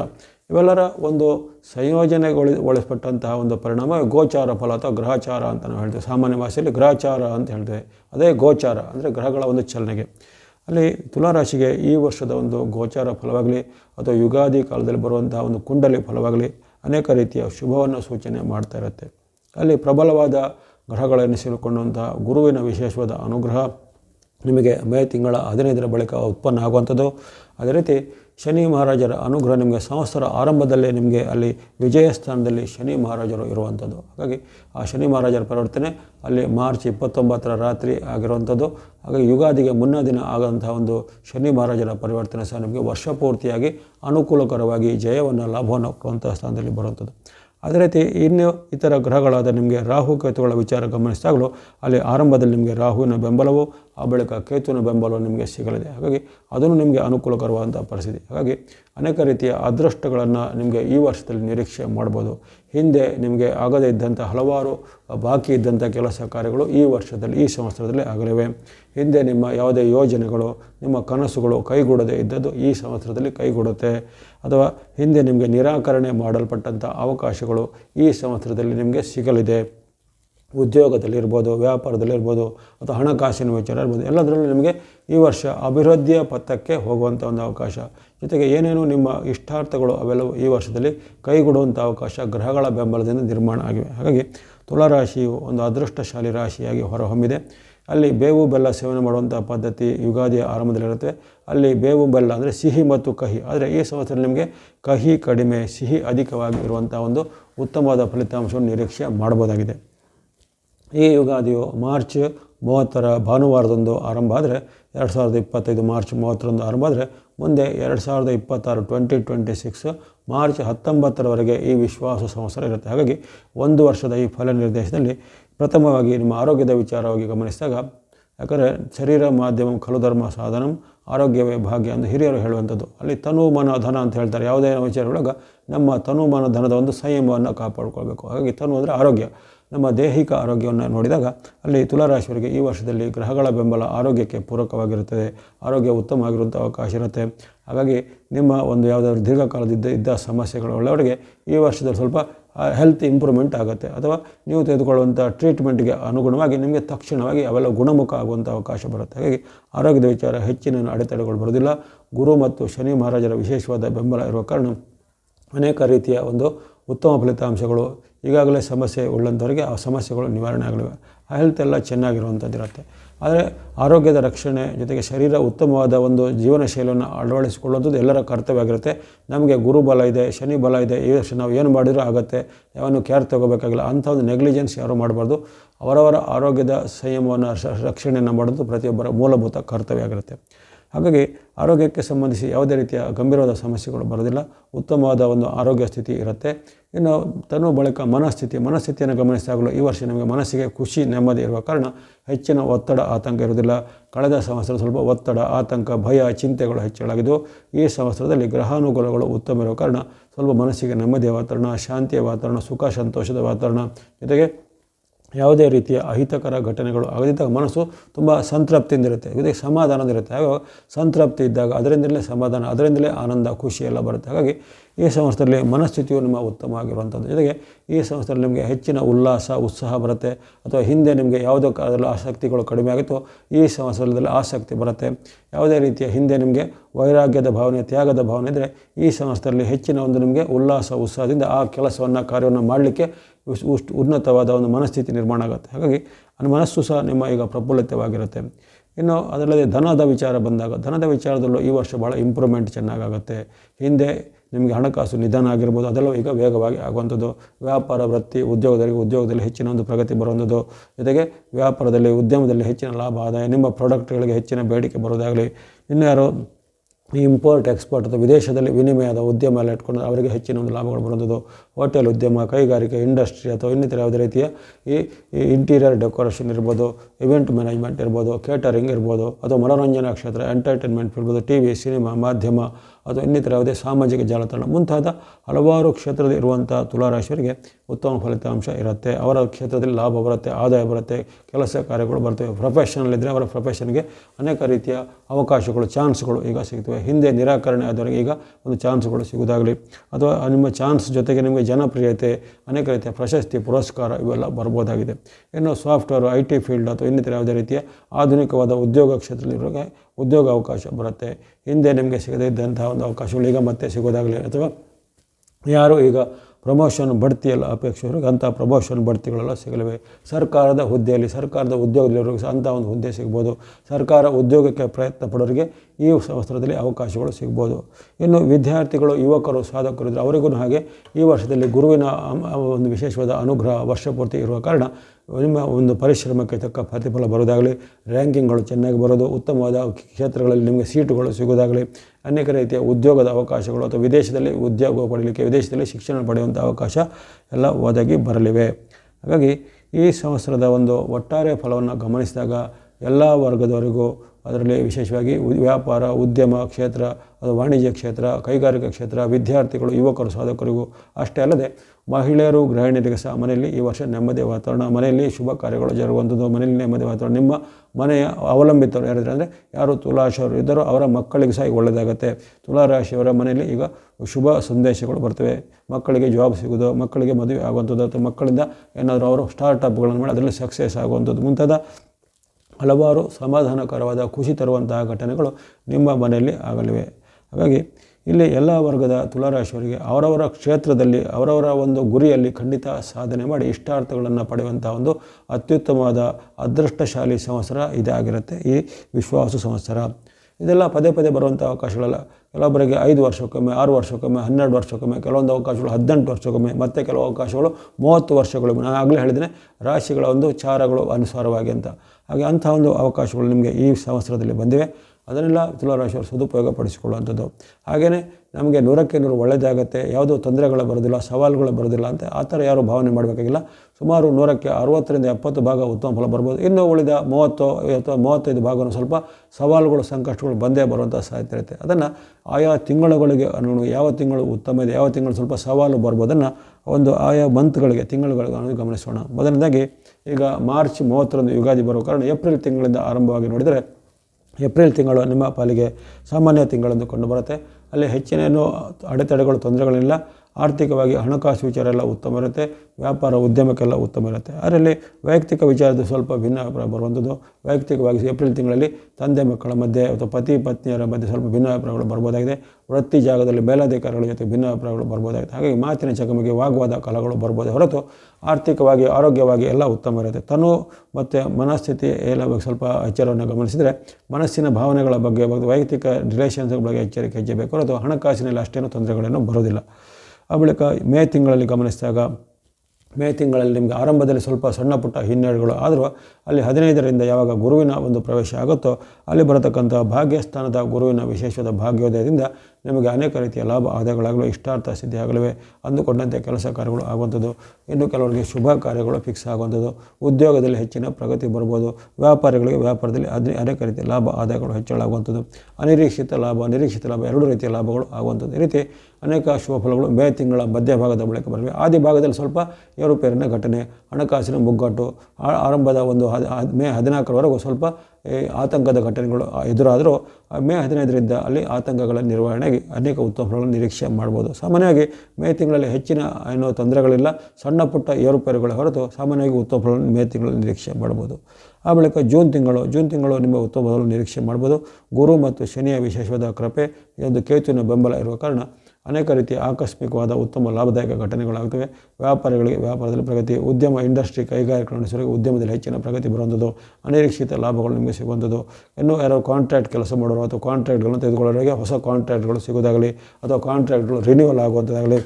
ಇವೆಲ್ಲರ ಒಂದು ಸಂಯೋಜನೆಗೊಳಿ ಒಳಪಟ್ಟಂತಹ ಒಂದು ಪರಿಣಾಮ ಗೋಚಾರ ಫಲ ಅಥವಾ ಗ್ರಹಚಾರ ಅಂತ ನಾವು ಹೇಳ್ತೇವೆ. ಸಾಮಾನ್ಯ ಭಾಷೆಯಲ್ಲಿ ಗ್ರಹಚಾರ ಅಂತ ಹೇಳ್ತೇವೆ. ಅದೇ ಗೋಚಾರ ಅಂದರೆ ಗ್ರಹಗಳ ಒಂದು ಚಲನೆಗೆ. ಅಲ್ಲಿ ತುಲಾರಾಶಿಗೆ ಈ ವರ್ಷದ ಒಂದು ಗೋಚಾರ ಫಲವಾಗಲಿ ಅಥವಾ ಯುಗಾದಿ ಕಾಲದಲ್ಲಿ ಬರುವಂತಹ ಒಂದು ಕುಂಡಲಿ ಫಲವಾಗಲಿ ಅನೇಕ ರೀತಿಯ ಶುಭವನ್ನು ಸೂಚನೆ ಮಾಡ್ತಾ ಇರುತ್ತೆ. ಅಲ್ಲಿ ಪ್ರಬಲವಾದ ಗ್ರಹಗಳನ್ನು ಸೇರಿಕೊಂಡಂತಹ ಗುರುವಿನ ವಿಶೇಷವಾದ ಅನುಗ್ರಹ ನಿಮಗೆ ಮೇ ತಿಂಗಳ ಹದಿನೈದರ ಬಳಿಕ ಉತ್ಪನ್ನ ಆಗುವಂಥದ್ದು ಅದೇ ರೀತಿ ಶನಿ ಮಹಾರಾಜರ ಅನುಗ್ರಹ ನಿಮಗೆ ಸಂವತ್ಸರ ಆರಂಭದಲ್ಲೇ ನಿಮಗೆ ಅಲ್ಲಿ ವಿಜಯ ಸ್ಥಾನದಲ್ಲಿ ಶನಿ ಮಹಾರಾಜರು ಇರುವಂಥದ್ದು. ಹಾಗಾಗಿ ಆ ಶನಿ ಮಹಾರಾಜರ ಪರಿವರ್ತನೆ ಅಲ್ಲಿ ಮಾರ್ಚ್ ಇಪ್ಪತ್ತೊಂಬತ್ತರ ರಾತ್ರಿ ಆಗಿರುವಂಥದ್ದು. ಹಾಗಾಗಿ ಯುಗಾದಿಗೆ ಮುನ್ನ ದಿನ ಆಗೋಂಥ ಒಂದು ಶನಿ ಮಹಾರಾಜರ ಪರಿವರ್ತನೆ ಸಹ ನಿಮಗೆ ವರ್ಷ ಪೂರ್ತಿಯಾಗಿ ಅನುಕೂಲಕರವಾಗಿ ಜಯವನ್ನು ಲಾಭವನ್ನು ಕೊಡುವಂಥ ಸ್ಥಾನದಲ್ಲಿ ಬರುವಂಥದ್ದು. ಅದೇ ರೀತಿ ಇನ್ನು ಇತರ ಗ್ರಹಗಳಾದ ನಿಮಗೆ ರಾಹು, ಕೇತುಗಳ ವಿಚಾರ ಗಮನಿಸಿದಾಗಲೂ ಅಲ್ಲಿ ಆರಂಭದಲ್ಲಿ ನಿಮಗೆ ರಾಹುವಿನ ಬೆಂಬಲವು ಆ ಬಳಿಕ ಕೇತುವಿನ ಬೆಂಬಲವು ನಿಮಗೆ ಸಿಗಲಿದೆ. ಹಾಗಾಗಿ ಅದನ್ನು ನಿಮಗೆ ಅನುಕೂಲಕರವಾದಂಥ ಪರಿಸ್ಥಿತಿ. ಹಾಗಾಗಿ ಅನೇಕ ರೀತಿಯ ಅದೃಷ್ಟಗಳನ್ನು ನಿಮಗೆ ಈ ವರ್ಷದಲ್ಲಿ ನಿರೀಕ್ಷೆ ಮಾಡ್ಬೋದು. ಹಿಂದೆ ನಿಮಗೆ ಆಗದೇ ಇದ್ದಂಥ ಹಲವಾರು ಬಾಕಿ ಇದ್ದಂಥ ಕೆಲಸ ಕಾರ್ಯಗಳು ಈ ವರ್ಷದಲ್ಲಿ, ಈ ಸಂವತ್ಸರದಲ್ಲಿ ಆಗಲಿವೆ. ಹಿಂದೆ ನಿಮ್ಮ ಯಾವುದೇ ಯೋಜನೆಗಳು, ನಿಮ್ಮ ಕನಸುಗಳು ಕೈಗೂಡದೇ ಇದ್ದದ್ದು ಈ ಸಂವತ್ಸರದಲ್ಲಿ ಕೈಗೂಡುತ್ತೆ. ಅಥವಾ ಹಿಂದೆ ನಿಮಗೆ ನಿರಾಕರಣೆ ಮಾಡಲ್ಪಟ್ಟಂಥ ಅವಕಾಶಗಳು ಈ ಸಂವತ್ಸರದಲ್ಲಿ ನಿಮಗೆ ಸಿಗಲಿದೆ. ಉದ್ಯೋಗದಲ್ಲಿರ್ಬೋದು, ವ್ಯಾಪಾರದಲ್ಲಿರ್ಬೋದು ಅಥವಾ ಹಣಕಾಸಿನ ವಿಚಾರ ಇರ್ಬೋದು, ಎಲ್ಲದರಲ್ಲೂ ನಿಮಗೆ ಈ ವರ್ಷ ಅಭಿವೃದ್ಧಿಯ ಪಥಕ್ಕೆ ಹೋಗುವಂಥ ಒಂದು ಅವಕಾಶ. ಜೊತೆಗೆ ಏನೇನು ನಿಮ್ಮ ಇಷ್ಟಾರ್ಥಗಳು ಅವೆಲ್ಲವೂ ಈ ವರ್ಷದಲ್ಲಿ ಕೈಗೂಡುವಂಥ ಅವಕಾಶ ಗ್ರಹಗಳ ಬೆಂಬಲದಿಂದ ನಿರ್ಮಾಣ ಆಗಿವೆ. ಹಾಗಾಗಿ ತುಲಾರಾಶಿಯು ಒಂದು ಅದೃಷ್ಟಶಾಲಿ ರಾಶಿಯಾಗಿ ಹೊರಹೊಮ್ಮಿದೆ. ಅಲ್ಲಿ ಬೇವು ಬೆಲ್ಲ ಸೇವನೆ ಮಾಡುವಂಥ ಪದ್ಧತಿ ಯುಗಾದಿಯ ಆರಂಭದಲ್ಲಿರುತ್ತೆ. ಅಲ್ಲಿ ಬೇವು ಬೆಲ್ಲ ಅಂದರೆ ಸಿಹಿ ಮತ್ತು ಕಹಿ. ಆದರೆ ಈ ಸಂವತ್ಸರ ನಿಮಗೆ ಕಹಿ ಕಡಿಮೆ, ಸಿಹಿ ಅಧಿಕವಾಗಿ ಇರುವಂಥ ಒಂದು ಉತ್ತಮವಾದ ಫಲಿತಾಂಶವನ್ನು ನಿರೀಕ್ಷೆ ಮಾಡಬಹುದಾಗಿದೆ. ಈ ಯುಗಾದಿಯು ಮಾರ್ಚ್ ಮೂವತ್ತರ ಭಾನುವಾರದಂದು ಆರಂಭ ಆದರೆ ಎರಡು ಸಾವಿರದ ಇಪ್ಪತ್ತೈದು ಮಾರ್ಚ್ ಮೂವತ್ತರಂದು ಆರಂಭ ಆದರೆ ಮುಂದೆ ಎರಡು ಸಾವಿರದ ಇಪ್ಪತ್ತಾರು ಟ್ವೆಂಟಿ ಟ್ವೆಂಟಿ ಸಿಕ್ಸ್ ಮಾರ್ಚ್ ಹತ್ತೊಂಬತ್ತರವರೆಗೆ ಈ ವಿಶ್ವಾಸ ಸಂವತ್ಸರ ಇರುತ್ತೆ. ಹಾಗಾಗಿ ಒಂದು ವರ್ಷದ ಈ ಫಲ ನಿರ್ದೇಶದಲ್ಲಿ ಪ್ರಥಮವಾಗಿ ನಿಮ್ಮ ಆರೋಗ್ಯದ ವಿಚಾರವಾಗಿ ಗಮನಿಸಿದಾಗ, ಯಾಕಂದರೆ ಶರೀರ ಮಾಧ್ಯಮ ಖಲು ಧರ್ಮ ಸಾಧನಂ ಆರೋಗ್ಯವೇ ಭಾಗ್ಯ ಎಂದು ಹಿರಿಯರು ಹೇಳುವಂಥದ್ದು. ಅಲ್ಲಿ ತನು ಮನ ಧನ ಅಂತ ಹೇಳ್ತಾರೆ. ಯಾವುದೇ ವಿಚಾರಗಳಾಗ ನಮ್ಮ ತನು ಮನ ಧನದ ಒಂದು ಸಂಯಮವನ್ನು ಕಾಪಾಡಿಕೊಳ್ಬೇಕು. ಹಾಗಾಗಿ ತನು ಅಂದರೆ ಆರೋಗ್ಯ. ನಮ್ಮ ದೈಹಿಕ ಆರೋಗ್ಯವನ್ನು ನೋಡಿದಾಗ ಅಲ್ಲಿ ತುಲಾರಾಶಿಯವರಿಗೆ ಈ ವರ್ಷದಲ್ಲಿ ಗ್ರಹಗಳ ಬೆಂಬಲ ಆರೋಗ್ಯಕ್ಕೆ ಪೂರಕವಾಗಿರುತ್ತದೆ. ಆರೋಗ್ಯ ಉತ್ತಮವಾಗಿರುವಂಥ ಅವಕಾಶ ಇರುತ್ತೆ. ಹಾಗಾಗಿ ನಿಮ್ಮ ಒಂದು ಯಾವುದಾದ್ರು ದೀರ್ಘಕಾಲದಿದ್ದ ಇದ್ದ ಸಮಸ್ಯೆಗಳು ಒಳ್ಳೆಯವರಿಗೆ ಈ ವರ್ಷದಲ್ಲಿ ಸ್ವಲ್ಪ ಹೆಲ್ತ್ ಇಂಪ್ರೂವ್ಮೆಂಟ್ ಆಗುತ್ತೆ. ಅಥವಾ ನೀವು ತೆಗೆದುಕೊಳ್ಳುವಂಥ ಟ್ರೀಟ್ಮೆಂಟ್ಗೆ ಅನುಗುಣವಾಗಿ ನಿಮಗೆ ತಕ್ಷಣವಾಗಿ ಅವೆಲ್ಲ ಗುಣಮುಖ ಆಗುವಂಥ ಅವಕಾಶ ಬರುತ್ತೆ. ಹಾಗಾಗಿ ಆರೋಗ್ಯದ ವಿಚಾರ ಹೆಚ್ಚಿನ ಅಡೆತಡೆಗಳು ಬರೋದಿಲ್ಲ ಗುರು ಮತ್ತು ಶನಿ ಮಹಾರಾಜರ ವಿಶೇಷವಾದ ಬೆಂಬಲ ಇರುವ ಕಾರಣ ಅನೇಕ ರೀತಿಯ ಒಂದು ಉತ್ತಮ ಫಲಿತಾಂಶಗಳು ಈಗಾಗಲೇ ಸಮಸ್ಯೆ ಉಳ್ಳಂಥವರಿಗೆ ಆ ಸಮಸ್ಯೆಗಳು ನಿವಾರಣೆ ಆಗಲಿವೆ ಹೆಲ್ತ್ ಎಲ್ಲ ಚೆನ್ನಾಗಿರುವಂಥದ್ದಿರುತ್ತೆ. ಆದರೆ ಆರೋಗ್ಯದ ರಕ್ಷಣೆ ಜೊತೆಗೆ ಶರೀರ ಉತ್ತಮವಾದ ಒಂದು ಜೀವನ ಶೈಲಿಯನ್ನು ಅಳವಡಿಸಿಕೊಳ್ಳುವಂಥದ್ದು ಎಲ್ಲರ ಕರ್ತವ್ಯ ಆಗಿರುತ್ತೆ ನಮಗೆ ಗುರು ಬಲ ಇದೆ, ಶನಿ ಬಲ ಇದೆ, ಈ ವರ್ಷ ನಾವು ಏನು ಮಾಡಿದರೂ ಆಗುತ್ತೆ, ಯಾವನ್ನು ಕೇರ್ ತಗೋಬೇಕಾಗಿಲ್ಲ, ಅಂಥ ಒಂದು ನೆಗ್ಲಿಜೆನ್ಸ್ ಯಾರು ಮಾಡಬಾರ್ದು. ಅವರವರ ಆರೋಗ್ಯದ ಸಂಯಮವನ್ನು ರಕ್ಷಣೆಯನ್ನು ಮಾಡೋದು ಪ್ರತಿಯೊಬ್ಬರ ಮೂಲಭೂತ ಕರ್ತವ್ಯ ಆಗಿರುತ್ತೆ ಹಾಗಾಗಿ ಆರೋಗ್ಯಕ್ಕೆ ಸಂಬಂಧಿಸಿ ಯಾವುದೇ ರೀತಿಯ ಗಂಭೀರವಾದ ಸಮಸ್ಯೆಗಳು ಬರೋದಿಲ್ಲ ಉತ್ತಮವಾದ ಒಂದು ಆರೋಗ್ಯ ಸ್ಥಿತಿ ಇರುತ್ತೆ. ಇನ್ನು ತನು ಬಳಿಕ ಮನಸ್ಥಿತಿ, ಮನಸ್ಥಿತಿಯನ್ನು ಗಮನಿಸಿದಾಗಲೂ ಈ ವರ್ಷ ನಮಗೆ ಮನಸ್ಸಿಗೆ ಖುಷಿ, ನೆಮ್ಮದಿ ಇರುವ ಕಾರಣ ಹೆಚ್ಚಿನ ಒತ್ತಡ, ಆತಂಕ ಇರುವುದಿಲ್ಲ. ಕಳೆದ ಸಂವತ್ಸರ ಸ್ವಲ್ಪ ಒತ್ತಡ, ಆತಂಕ, ಭಯ, ಚಿಂತೆಗಳು ಹೆಚ್ಚಳಾಗಿದ್ದು ಈ ಸಂವತ್ಸರದಲ್ಲಿ ಗ್ರಹಾನುಕೂಲಗಳು ಉತ್ತಮ ಇರುವ ಕಾರಣ ಸ್ವಲ್ಪ ಮನಸ್ಸಿಗೆ ನೆಮ್ಮದಿಯ ವಾತಾವರಣ, ಶಾಂತಿಯ ವಾತಾವರಣ, ಸುಖ, ಸಂತೋಷದ ವಾತಾವರಣ ಜೊತೆಗೆ ಯಾವುದೇ ರೀತಿಯ ಅಹಿತಕರ ಘಟನೆಗಳು ಆಗದಿದ್ದಾಗ ಮನಸ್ಸು ತುಂಬ ಸಂತೃಪ್ತಿಯಿಂದ ಇರುತ್ತೆ. ಇದಕ್ಕೆ ಸಮಾಧಾನದಿರುತ್ತೆ ಹಾಗಾಗಿ ಸಂತೃಪ್ತಿ ಇದ್ದಾಗ ಅದರಿಂದಲೇ ಸಮಾಧಾನ, ಅದರಿಂದಲೇ ಆನಂದ, ಖುಷಿ ಎಲ್ಲ ಬರುತ್ತೆ. ಹಾಗಾಗಿ ಈ ಸಂವತ್ಸರದಲ್ಲಿ ಮನಸ್ಥಿತಿಯು ನಿಮ್ಮ ಉತ್ತಮವಾಗಿರುವಂಥದ್ದು ಜೊತೆಗೆ ಈ ಸಂಸ್ಥೆಯಲ್ಲಿ ನಿಮಗೆ ಹೆಚ್ಚಿನ ಉಲ್ಲಾಸ, ಉತ್ಸಾಹ ಬರುತ್ತೆ. ಅಥವಾ ಹಿಂದೆ ನಿಮಗೆ ಯಾವುದೋ ಕಾಲದಲ್ಲಿ ಆಸಕ್ತಿಗಳು ಕಡಿಮೆ ಆಗಿತ್ತೋ, ಈ ಸಂವತ್ಸರದಲ್ಲಿ ಆಸಕ್ತಿ ಬರುತ್ತೆ. ಯಾವುದೇ ರೀತಿಯ ಹಿಂದೆ ನಿಮಗೆ ವೈರಾಗ್ಯದ ಭಾವನೆ, ತ್ಯಾಗದ ಭಾವನೆ ಇದ್ದರೆ ಈ ಸಂವತ್ಸರದಲ್ಲಿ ಹೆಚ್ಚಿನ ಒಂದು ನಿಮಗೆ ಉಲ್ಲಾಸ, ಉತ್ಸಾಹದಿಂದ ಆ ಕೆಲಸವನ್ನು, ಕಾರ್ಯವನ್ನು ಮಾಡಲಿಕ್ಕೆ ಉಷ್ಟು ಉನ್ನತವಾದ ಒಂದು ಮನಸ್ಥಿತಿ ನಿರ್ಮಾಣ ಆಗುತ್ತೆ. ಹಾಗಾಗಿ ಆ ಮನಸ್ಸು ಸಹ ನಿಮ್ಮ ಈಗ ಪ್ರಫುಲ್ಲಿತವಾಗಿರುತ್ತೆ. ಇನ್ನು ಅದರಲ್ಲದೆ ಧನದ ವಿಚಾರ ಬಂದಾಗ, ಧನದ ವಿಚಾರದಲ್ಲೂ ಈ ವರ್ಷ ಭಾಳ ಇಂಪ್ರೂವ್ಮೆಂಟ್ ಚೆನ್ನಾಗಾಗುತ್ತೆ. ಹಿಂದೆ ನಿಮಗೆ ಹಣಕಾಸು ನಿಧಾನ ಆಗಿರ್ಬೋದು, ಅದೆಲ್ಲ ಈಗ ವೇಗವಾಗಿ ಆಗುವಂಥದ್ದು. ವ್ಯಾಪಾರ, ವೃತ್ತಿ ಉದ್ಯೋಗದಲ್ಲಿ ಉದ್ಯೋಗದಲ್ಲಿ ಹೆಚ್ಚಿನ ಒಂದು ಪ್ರಗತಿ ಬರುವಂಥದ್ದು. ಜೊತೆಗೆ ವ್ಯಾಪಾರದಲ್ಲಿ, ಉದ್ಯಮದಲ್ಲಿ ಹೆಚ್ಚಿನ ಲಾಭ, ಆದಾಯ, ನಿಮ್ಮ ಪ್ರಾಡಕ್ಟ್ಗಳಿಗೆ ಹೆಚ್ಚಿನ ಬೇಡಿಕೆ ಬರೋದಾಗಲಿ ಇನ್ಯಾರು ಇಂಪೋರ್ಟ್ ಎಕ್ಸ್ಪೋರ್ಟ್ ಅಥವಾ ವಿದೇಶದಲ್ಲಿ ವಿನಿಮಯದ ಉದ್ಯಮ ಎಲ್ಲ ಇಟ್ಕೊಂಡು ಅವರಿಗೆ ಹೆಚ್ಚಿನ ಒಂದು ಲಾಭಗಳು ಬರುವಂಥದ್ದು. ಹೋಟೆಲ್ ಉದ್ಯಮ, ಕೈಗಾರಿಕೆ ಇಂಡಸ್ಟ್ರಿ ಅಥವಾ ಇನ್ನಿತರ ಯಾವುದೇ ರೀತಿಯ ಈ ಈ ಇಂಟೀರಿಯರ್ ಡೆಕೋರೇಷನ್ ಇರ್ಬೋದು ಇವೆಂಟ್ ಮ್ಯಾನೇಜ್ಮೆಂಟ್ ಇರ್ಬೋದು ಕೇಟರಿಂಗ್ ಇರ್ಬೋದು, ಅಥವಾ ಮನೋರಂಜನಾ ಕ್ಷೇತ್ರ ಎಂಟರ್ಟೈನ್ಮೆಂಟ್ ಇರ್ಬೋದು ಟಿ ವಿ ಸಿನಿಮಾ ಮಾಧ್ಯಮ ಅಥವಾ ಇನ್ನಿತರ ಯಾವುದೇ ಸಾಮಾಜಿಕ ಜಾಲತಾಣ ಮುಂತಾದ ಹಲವಾರು ಕ್ಷೇತ್ರದಲ್ಲಿ ಇರುವಂಥ ತುಲಾರಾಶಿಯವರಿಗೆ ಉತ್ತಮ ಫಲಿತಾಂಶ ಇರುತ್ತೆ, ಅವರ ಕ್ಷೇತ್ರದಲ್ಲಿ ಲಾಭ ಬರುತ್ತೆ, ಆದಾಯ ಬರುತ್ತೆ, ಕೆಲಸ ಕಾರ್ಯಗಳು ಬರ್ತವೆ. ಪ್ರೊಫೆಷನಲ್ ಇದ್ದರೆ ಅವರ ಪ್ರೊಫೆಷನ್ಗೆ ಅನೇಕ ರೀತಿಯ ಅವಕಾಶಗಳು, ಚಾನ್ಸ್ಗಳು ಈಗ ಸಿಗ್ತವೆ. ಹಿಂದೆ ನಿರಾಕರಣೆ ಆದವರಿಗೆ ಈಗ ಒಂದು ಚಾನ್ಸ್ಗಳು ಸಿಗೋದಾಗಲಿ ಅಥವಾ ನಿಮ್ಮ ಚಾನ್ಸ್ ಜೊತೆಗೆ ನಿಮಗೆ ಜನಪ್ರಿಯತೆ, ಅನೇಕ ರೀತಿಯ ಪ್ರಶಸ್ತಿ, ಪುರಸ್ಕಾರ ಇವೆಲ್ಲ ಬರ್ಬೋದಾಗಿದೆ. ಇನ್ನು ಸಾಫ್ಟ್ವೇರ್ ಐ ಟಿ ಫೀಲ್ಡ್ ಅಥವಾ ಇನ್ನಿತರ ಯಾವುದೇ ರೀತಿಯ ಆಧುನಿಕವಾದ ಉದ್ಯೋಗ ಕ್ಷೇತ್ರದಲ್ಲಿರೋರಿಗೆ ಉದ್ಯೋಗ ಅವಕಾಶ ಬರುತ್ತೆ. ಹಿಂದೆ ನಿಮಗೆ ಸಿಗದೇ ಇದ್ದಂತಹ ಒಂದು ಅವಕಾಶಗಳು ಈಗ ಮತ್ತೆ ಸಿಗೋದಾಗಲಿ ಅಥವಾ ಯಾರು ಈಗ ಪ್ರಮೋಷನ್ ಬಡ್ತಿಯೆಲ್ಲ ಅಪೇಕ್ಷಿಸೋರಿಗೆ ಅಂಥ ಪ್ರಮೋಷನ್ ಬಡ್ತಿಗಳೆಲ್ಲ ಸಿಗಲಿವೆ. ಸರ್ಕಾರದ ಹುದ್ದೆಯಲ್ಲಿ, ಸರ್ಕಾರದ ಉದ್ಯೋಗದಲ್ಲಿರೋರಿಗೆ ಅಂಥ ಒಂದು ಹುದ್ದೆ ಸಿಗ್ಬೋದು. ಸರ್ಕಾರ ಉದ್ಯೋಗಕ್ಕೆ ಪ್ರಯತ್ನ ಪಡೋರಿಗೆ ಈ ಸಂವತ್ಸರದಲ್ಲಿ ಅವಕಾಶಗಳು ಸಿಗ್ಬೋದು. ಇನ್ನು ವಿದ್ಯಾರ್ಥಿಗಳು, ಯುವಕರು, ಸಾಧಕರು ಇದ್ದರೆ ಅವರಿಗೂ ಹಾಗೆ ಈ ವರ್ಷದಲ್ಲಿ ಗುರುವಿನ ಒಂದು ವಿಶೇಷವಾದ ಅನುಗ್ರಹ ವರ್ಷಪೂರ್ತಿ ಇರುವ ಕಾರಣ ನಿಮ್ಮ ಒಂದು ಪರಿಶ್ರಮಕ್ಕೆ ತಕ್ಕ ಪ್ರತಿಫಲ ಬರೋದಾಗಲಿ ರ್ಯಾಂಕಿಂಗ್ಗಳು ಚೆನ್ನಾಗಿ ಬರೋದು, ಉತ್ತಮವಾದ ಕ್ಷೇತ್ರಗಳಲ್ಲಿ ನಿಮಗೆ ಸೀಟುಗಳು ಸಿಗೋದಾಗಲಿ ಅನೇಕ ರೀತಿಯ ಉದ್ಯೋಗದ ಅವಕಾಶಗಳು ಅಥವಾ ವಿದೇಶದಲ್ಲಿ ಉದ್ಯೋಗ ಪಡೀಲಿಕ್ಕೆ, ವಿದೇಶದಲ್ಲಿ ಶಿಕ್ಷಣ ಪಡೆಯುವಂಥ ಅವಕಾಶ ಎಲ್ಲ ಒದಗಿ ಬರಲಿವೆ. ಹಾಗಾಗಿ ಈ ಸಂವತ್ಸರದ ಒಂದು ಒಟ್ಟಾರೆ ಫಲವನ್ನು ಗಮನಿಸಿದಾಗ ಎಲ್ಲ ವರ್ಗದವರಿಗೂ ಅದರಲ್ಲಿ ವಿಶೇಷವಾಗಿ ವ್ಯಾಪಾರ, ಉದ್ಯಮ ಕ್ಷೇತ್ರ, ಅದು ವಾಣಿಜ್ಯ ಕ್ಷೇತ್ರ, ಕೈಗಾರಿಕಾ ಕ್ಷೇತ್ರ, ವಿದ್ಯಾರ್ಥಿಗಳು, ಯುವಕರು, ಸಾಧಕರಿಗೂ ಅಷ್ಟೇ ಅಲ್ಲದೆ ಮಹಿಳೆಯರು, ಗೃಹಿಣಿಯರಿಗೆ ಸಹ ಮನೆಯಲ್ಲಿ ಈ ವರ್ಷ ನೆಮ್ಮದಿಯ ವಾತಾವರಣ, ಮನೆಯಲ್ಲಿ ಶುಭ ಕಾರ್ಯಗಳು ಜರುಗುವಂಥದ್ದು, ಮನೆಯಲ್ಲಿ ನೆಮ್ಮದಿ ವಾತಾವರಣ, ನಿಮ್ಮ ಮನೆಯ ಅವಲಂಬಿತರು ಯಾರಿದ್ರೆ ಅಂದರೆ ಯಾರು ತುಲಾಶವರು ಇದ್ದಾರೋ ಅವರ ಮಕ್ಕಳಿಗೆ ಸಹ ಈಗ ಒಳ್ಳೆಯದಾಗುತ್ತೆ. ತುಲಾರಾಶಿಯವರ ಮನೆಯಲ್ಲಿ ಈಗ ಶುಭ ಸಂದೇಶಗಳು ಬರ್ತವೆ. ಮಕ್ಕಳಿಗೆ ಜಾಬ್ ಸಿಗೋದು ಮಕ್ಕಳಿಗೆ ಮದುವೆ ಆಗುವಂಥದ್ದು, ಅಥವಾ ಮಕ್ಕಳಿಂದ ಏನಾದರೂ ಅವರು ಸ್ಟಾರ್ಟಪ್ಗಳನ್ನು ಮಾಡಿ ಅದರಲ್ಲಿ ಸಕ್ಸಸ್ ಆಗುವಂಥದ್ದು ಮುಂತಾದ ಹಲವಾರು ಸಮಾಧಾನಕರವಾದ ಖುಷಿ ತರುವಂತಹ ಘಟನೆಗಳು ನಿಮ್ಮ ಮನೆಯಲ್ಲಿ ಆಗಲಿವೆ. ಹಾಗಾಗಿ ಇಲ್ಲಿ ಎಲ್ಲ ವರ್ಗದ ತುಲಾರಾಶಿಯವರಿಗೆ ಅವರವರ ಕ್ಷೇತ್ರದಲ್ಲಿ, ಅವರವರ ಒಂದು ಗುರಿಯಲ್ಲಿ ಖಂಡಿತ ಸಾಧನೆ ಮಾಡಿ ಇಷ್ಟಾರ್ಥಗಳನ್ನು ಪಡೆಯುವಂಥ ಒಂದು ಅತ್ಯುತ್ತಮವಾದ ಅದೃಷ್ಟಶಾಲಿ ಸಂವತ್ಸರ ಇದಾಗಿರುತ್ತೆ. ಈ ವಿಶ್ವಾಸ ಸಂವತ್ಸರ. ಇದೆಲ್ಲ ಪದೇ ಪದೇ ಬರುವಂಥ ಅವಕಾಶಗಳಲ್ಲ. ಕೆಲವೊಬ್ಬರಿಗೆ ಐದು ವರ್ಷಕ್ಕೊಮ್ಮೆ, ಆರು ವರ್ಷಕ್ಕೊಮ್ಮೆ, ಹನ್ನೆರಡು ವರ್ಷಕ್ಕೊಮ್ಮೆ, ಕೆಲವೊಂದು ಅವಕಾಶಗಳು ಹದಿನೆಂಟು ವರ್ಷಕ್ಕೊಮ್ಮೆ, ಮತ್ತು ಕೆಲವು ಅವಕಾಶಗಳು ಮೂವತ್ತು ವರ್ಷಗಳು. ನಾನು ಆಗಲೇ ಹೇಳಿದ್ದೇನೆ, ರಾಶಿಗಳ ಒಂದು ಚಾರಗಳು ಅನುಸಾರವಾಗಿ ಅಂತ. ಹಾಗೆ ಅಂಥ ಒಂದು ಅವಕಾಶಗಳು ನಿಮಗೆ ಈ ಸಂವತ್ಸರದಲ್ಲಿ ಬಂದಿವೆ. ಅದನ್ನೆಲ್ಲ ತುಲಾರಾಶಿಯವರು ಸದುಪಯೋಗ ಪಡಿಸಿಕೊಳ್ಳುವಂಥದ್ದು ಹಾಗೆಯೇ ನಮಗೆ ನೂರಕ್ಕೆ ನೂರು ಒಳ್ಳೆಯದಾಗತ್ತೆ, ಯಾವುದೋ ತೊಂದರೆಗಳು ಬರೋದಿಲ್ಲ ಸವಾಲುಗಳು ಬರೋದಿಲ್ಲ ಅಂತ ಆ ಥರ ಯಾರು ಭಾವನೆ ಮಾಡಬೇಕಾಗಿಲ್ಲ. ಸುಮಾರು ನೂರಕ್ಕೆ ಅರುವತ್ತರಿಂದ ಎಪ್ಪತ್ತು ಭಾಗ ಉತ್ತಮ ಫಲ ಬರ್ಬೋದು. ಇನ್ನು ಉಳಿದ ಮೂವತ್ತು, ಅಥವಾ ಮೂವತ್ತೈದು ಭಾಗವನ್ನು ಸ್ವಲ್ಪ ಸವಾಲುಗಳು, ಸಂಕಷ್ಟಗಳು ಬಂದೇ ಬರುವಂಥ ಸಾಧ್ಯತೆ ಇರುತ್ತೆ. ಅದನ್ನು ಆಯಾ ತಿಂಗಳುಗಳಿಗೆ ಯಾವ ತಿಂಗಳು ಉತ್ತಮ ಇದೆ, ಯಾವ ತಿಂಗಳು ಸ್ವಲ್ಪ ಸವಾಲು ಬರ್ಬೋದನ್ನು ಒಂದು ಆಯಾ ಮಂತ್ಗಳಿಗೆ, ತಿಂಗಳುಗಳಿಗೆ ಗಮನಿಸೋಣ. ಮೊದಲನೇದಾಗಿ ಈಗ ಮಾರ್ಚ್ ಮೂವತ್ತರಂದು ಯುಗಾದಿ ಬರೋ ಕಾರಣ ಏಪ್ರಿಲ್ ತಿಂಗಳಿಂದ ಆರಂಭವಾಗಿ ನೋಡಿದರೆ ಏಪ್ರಿಲ್ ತಿಂಗಳು ನಿಮ್ಮ ಪಾಲಿಗೆ ಸಾಮಾನ್ಯ ತಿಂಗಳಂದು ಕಂಡುಬರುತ್ತೆ. ಅಲ್ಲಿ ಹೆಚ್ಚಿನೇನು ಅಡೆತಡೆಗಳು, ತೊಂದರೆಗಳಿಲ್ಲ. ಆರ್ಥಿಕವಾಗಿ ಹಣಕಾಸು ವಿಚಾರ ಎಲ್ಲ ಉತ್ತಮ ಇರುತ್ತೆ, ವ್ಯಾಪಾರ ಉದ್ಯಮಕ್ಕೆಲ್ಲ ಉತ್ತಮ ಇರುತ್ತೆ. ಅದರಲ್ಲಿ ವೈಯಕ್ತಿಕ ವಿಚಾರದ ಸ್ವಲ್ಪ ಭಿನ್ನ ಅಭಿಪ್ರಾಯ ಬರುವಂಥದ್ದು. ವೈಯಕ್ತಿಕವಾಗಿ ಏಪ್ರಿಲ್ ತಿಂಗಳಲ್ಲಿ ತಂದೆ ಮಕ್ಕಳ ಮಧ್ಯೆ ಅಥವಾ ಪತಿ ಪತ್ನಿಯರ ಮಧ್ಯೆ ಸ್ವಲ್ಪ ಭಿನ್ನ ಅಭಿಪ್ರಾಯಗಳು ಬರ್ಬೋದಾಗಿದೆ. ವೃತ್ತಿ ಜಾಗದಲ್ಲಿ ಮೇಲಾಧಿಕಾರಿಗಳ ಜೊತೆ ಭಿನ್ನ ಅಭಿಪ್ರಾಯಗಳು ಬರ್ಬೋದಾಗಿದೆ. ಹಾಗಾಗಿ ಮಾತಿನ ಚಕಮಕಿ ವಾಗ್ವಾದ ಕಲಗಳು ಬರ್ಬೋದು ಹೊರತು ಆರ್ಥಿಕವಾಗಿ, ಆರೋಗ್ಯವಾಗಿ ಎಲ್ಲ ಉತ್ತಮ ಇರುತ್ತೆ. ತನು ಮತ್ತು ಮನಸ್ಥಿತಿ ಎಲ್ಲ ಸ್ವಲ್ಪ ಎಚ್ಚರವನ್ನು ಗಮನಿಸಿದರೆ ಮನಸ್ಸಿನ ಭಾವನೆಗಳ ಬಗ್ಗೆ, ವೈಯಕ್ತಿಕ ರಿಲೇಷನ್ಸ್ ಬಗ್ಗೆ ಎಚ್ಚರಿಕೆ ಹೆಚ್ಚಬೇಕು ಬೇಕು ಹೊರತು ಹಣಕಾಸಿನಲ್ಲಿ ಅಷ್ಟೇನೂ ತೊಂದರೆಗಳೇನು ಬರೋದಿಲ್ಲ ಆ ಬಳಿಕ ಮೇ ತಿಂಗಳಲ್ಲಿ ಗಮನಿಸಿದಾಗ, ಮೇ ತಿಂಗಳಲ್ಲಿ ನಿಮಗೆ ಆರಂಭದಲ್ಲಿ ಸ್ವಲ್ಪ ಸಣ್ಣ ಪುಟ್ಟ ಹಿನ್ನೆಡೆಗಳು ಆದರೂ ಅಲ್ಲಿ ಹದಿನೈದರಿಂದ ಯಾವಾಗ ಗುರುವಿನ ಒಂದು ಪ್ರವೇಶ ಆಗುತ್ತೋ, ಅಲ್ಲಿ ಬರತಕ್ಕಂಥ ಭಾಗ್ಯಸ್ಥಾನದ ಗುರುವಿನ ವಿಶೇಷದ ಭಾಗ್ಯೋದಯದಿಂದ ನಿಮಗೆ ಅನೇಕ ರೀತಿಯ ಲಾಭ, ಆದಾಯಗಳಾಗಲು ಇಷ್ಟಾರ್ಥ ಸಿದ್ಧಿ ಆಗಲಿವೆ ಅಂದುಕೊಂಡಂತೆ ಕೆಲಸ ಕಾರ್ಯಗಳು ಆಗುವಂಥದ್ದು. ಇನ್ನು ಕೆಲವರಿಗೆ ಶುಭ ಕಾರ್ಯಗಳು ಫಿಕ್ಸ್ ಆಗುವಂಥದ್ದು. ಉದ್ಯೋಗದಲ್ಲಿ ಹೆಚ್ಚಿನ ಪ್ರಗತಿ ಬರ್ಬೋದು. ವ್ಯಾಪಾರಿಗಳಿಗೆ ವ್ಯಾಪಾರದಲ್ಲಿ ಅದೇ ಅನೇಕ ರೀತಿಯ ಲಾಭ, ಆದಾಯಗಳು ಹೆಚ್ಚಳ ಆಗುವಂಥದ್ದು ಅನಿರೀಕ್ಷಿತ ಲಾಭ, ನಿರೀಕ್ಷಿತ ಲಾಭ, ಎರಡು ರೀತಿಯ ಲಾಭಗಳು ಆಗುವಂಥದ್ದು. ಈ ರೀತಿ ಅನೇಕ ಶುಭ ಫಲಗಳು ಮೇ ತಿಂಗಳ ಮಧ್ಯಭಾಗದ ಬಳಿಕ ಬರಲಿವೆ ಆದಿ ಭಾಗದಲ್ಲಿ ಸ್ವಲ್ಪ ಏರುಪೇರಿನ ಘಟನೆ, ಹಣಕಾಸಿನ ಮುಗ್ಗಟ್ಟು ಆರಂಭದ ಒಂದು ಮೇ ಹದಿನಾಲ್ಕರವರೆಗೂ ಸ್ವಲ್ಪ ಆತಂಕದ ಘಟನೆಗಳು ಎದುರಾದರೂ ಮೇ ಹದಿನೈದರಿಂದ ಅಲ್ಲಿ ಆತಂಕಗಳ ನಿರ್ವಹಣೆಗೆ ಅನೇಕ ಉತ್ತಮಗಳನ್ನು ನಿರೀಕ್ಷೆ ಮಾಡ್ಬೋದು. ಸಾಮಾನ್ಯವಾಗಿ ಮೇ ತಿಂಗಳಲ್ಲಿ ಹೆಚ್ಚಿನ ಏನೋ ತೊಂದರೆಗಳಿಲ್ಲ, ಸಣ್ಣ ಪುಟ್ಟ ಏರುಪೇರುಗಳ ಹೊರತು ಸಾಮಾನ್ಯವಾಗಿ ಉತ್ತಮ ಫಲವನ್ನು ಮೇ ತಿಂಗಳಲ್ಲಿ ನಿರೀಕ್ಷೆ ಮಾಡ್ಬೋದು. ಆ ಬಳಿಕ ಜೂನ್ ತಿಂಗಳು ಜೂನ್ ತಿಂಗಳು ನಿಮ್ಮ ಉತ್ತಮ ನಿರೀಕ್ಷೆ ಮಾಡ್ಬೋದು. ಗುರು ಮತ್ತು ಶನಿಯ ವಿಶೇಷವಾದ ಕೃಪೆ ಒಂದು ಕೇತುವಿನ ಬೆಂಬಲ ಇರುವ ಕಾರಣ ಅನೇಕ ರೀತಿಯ ಆಕಸ್ಮಿಕವಾದ ಉತ್ತಮ ಲಾಭದಾಯಕ ಘಟನೆಗಳಾಗುತ್ತವೆ. ವ್ಯಾಪಾರಿಗಳಿಗೆ ವ್ಯಾಪಾರದಲ್ಲಿ ಪ್ರಗತಿ, ಉದ್ಯಮ, ಇಂಡಸ್ಟ್ರಿ ಕೈಗಾರಿಕೆ ಹೆಸರಿಗೆ ಉದ್ಯಮದಲ್ಲಿ ಹೆಚ್ಚಿನ ಪ್ರಗತಿ ಬರುವಂಥದ್ದು, ಅನಿರೀಕ್ಷಿತ ಲಾಭಗಳು ನಿಮಗೆ ಸಿಗುವಂಥದ್ದು. ಇನ್ನೂ ಯಾರೋ ಕಾಂಟ್ರಾಕ್ಟ್ ಕೆಲಸ ಮಾಡೋರು ಅಥವಾ ಕಾಂಟ್ರಾಕ್ಟ್ಗಳನ್ನು ತೆಗೆದುಕೊಳ್ಳೋರಿಗೆ ಹೊಸ ಕಾಂಟ್ರಾಕ್ಟ್ಗಳು ಸಿಗೋದಾಗಲಿ ಅಥವಾ ಕಾಂಟ್ರಾಕ್ಟ್ಗಳು ರಿನ್ಯೂವಲ್ ಆಗುವಂಥದ್ದಾಗಲಿ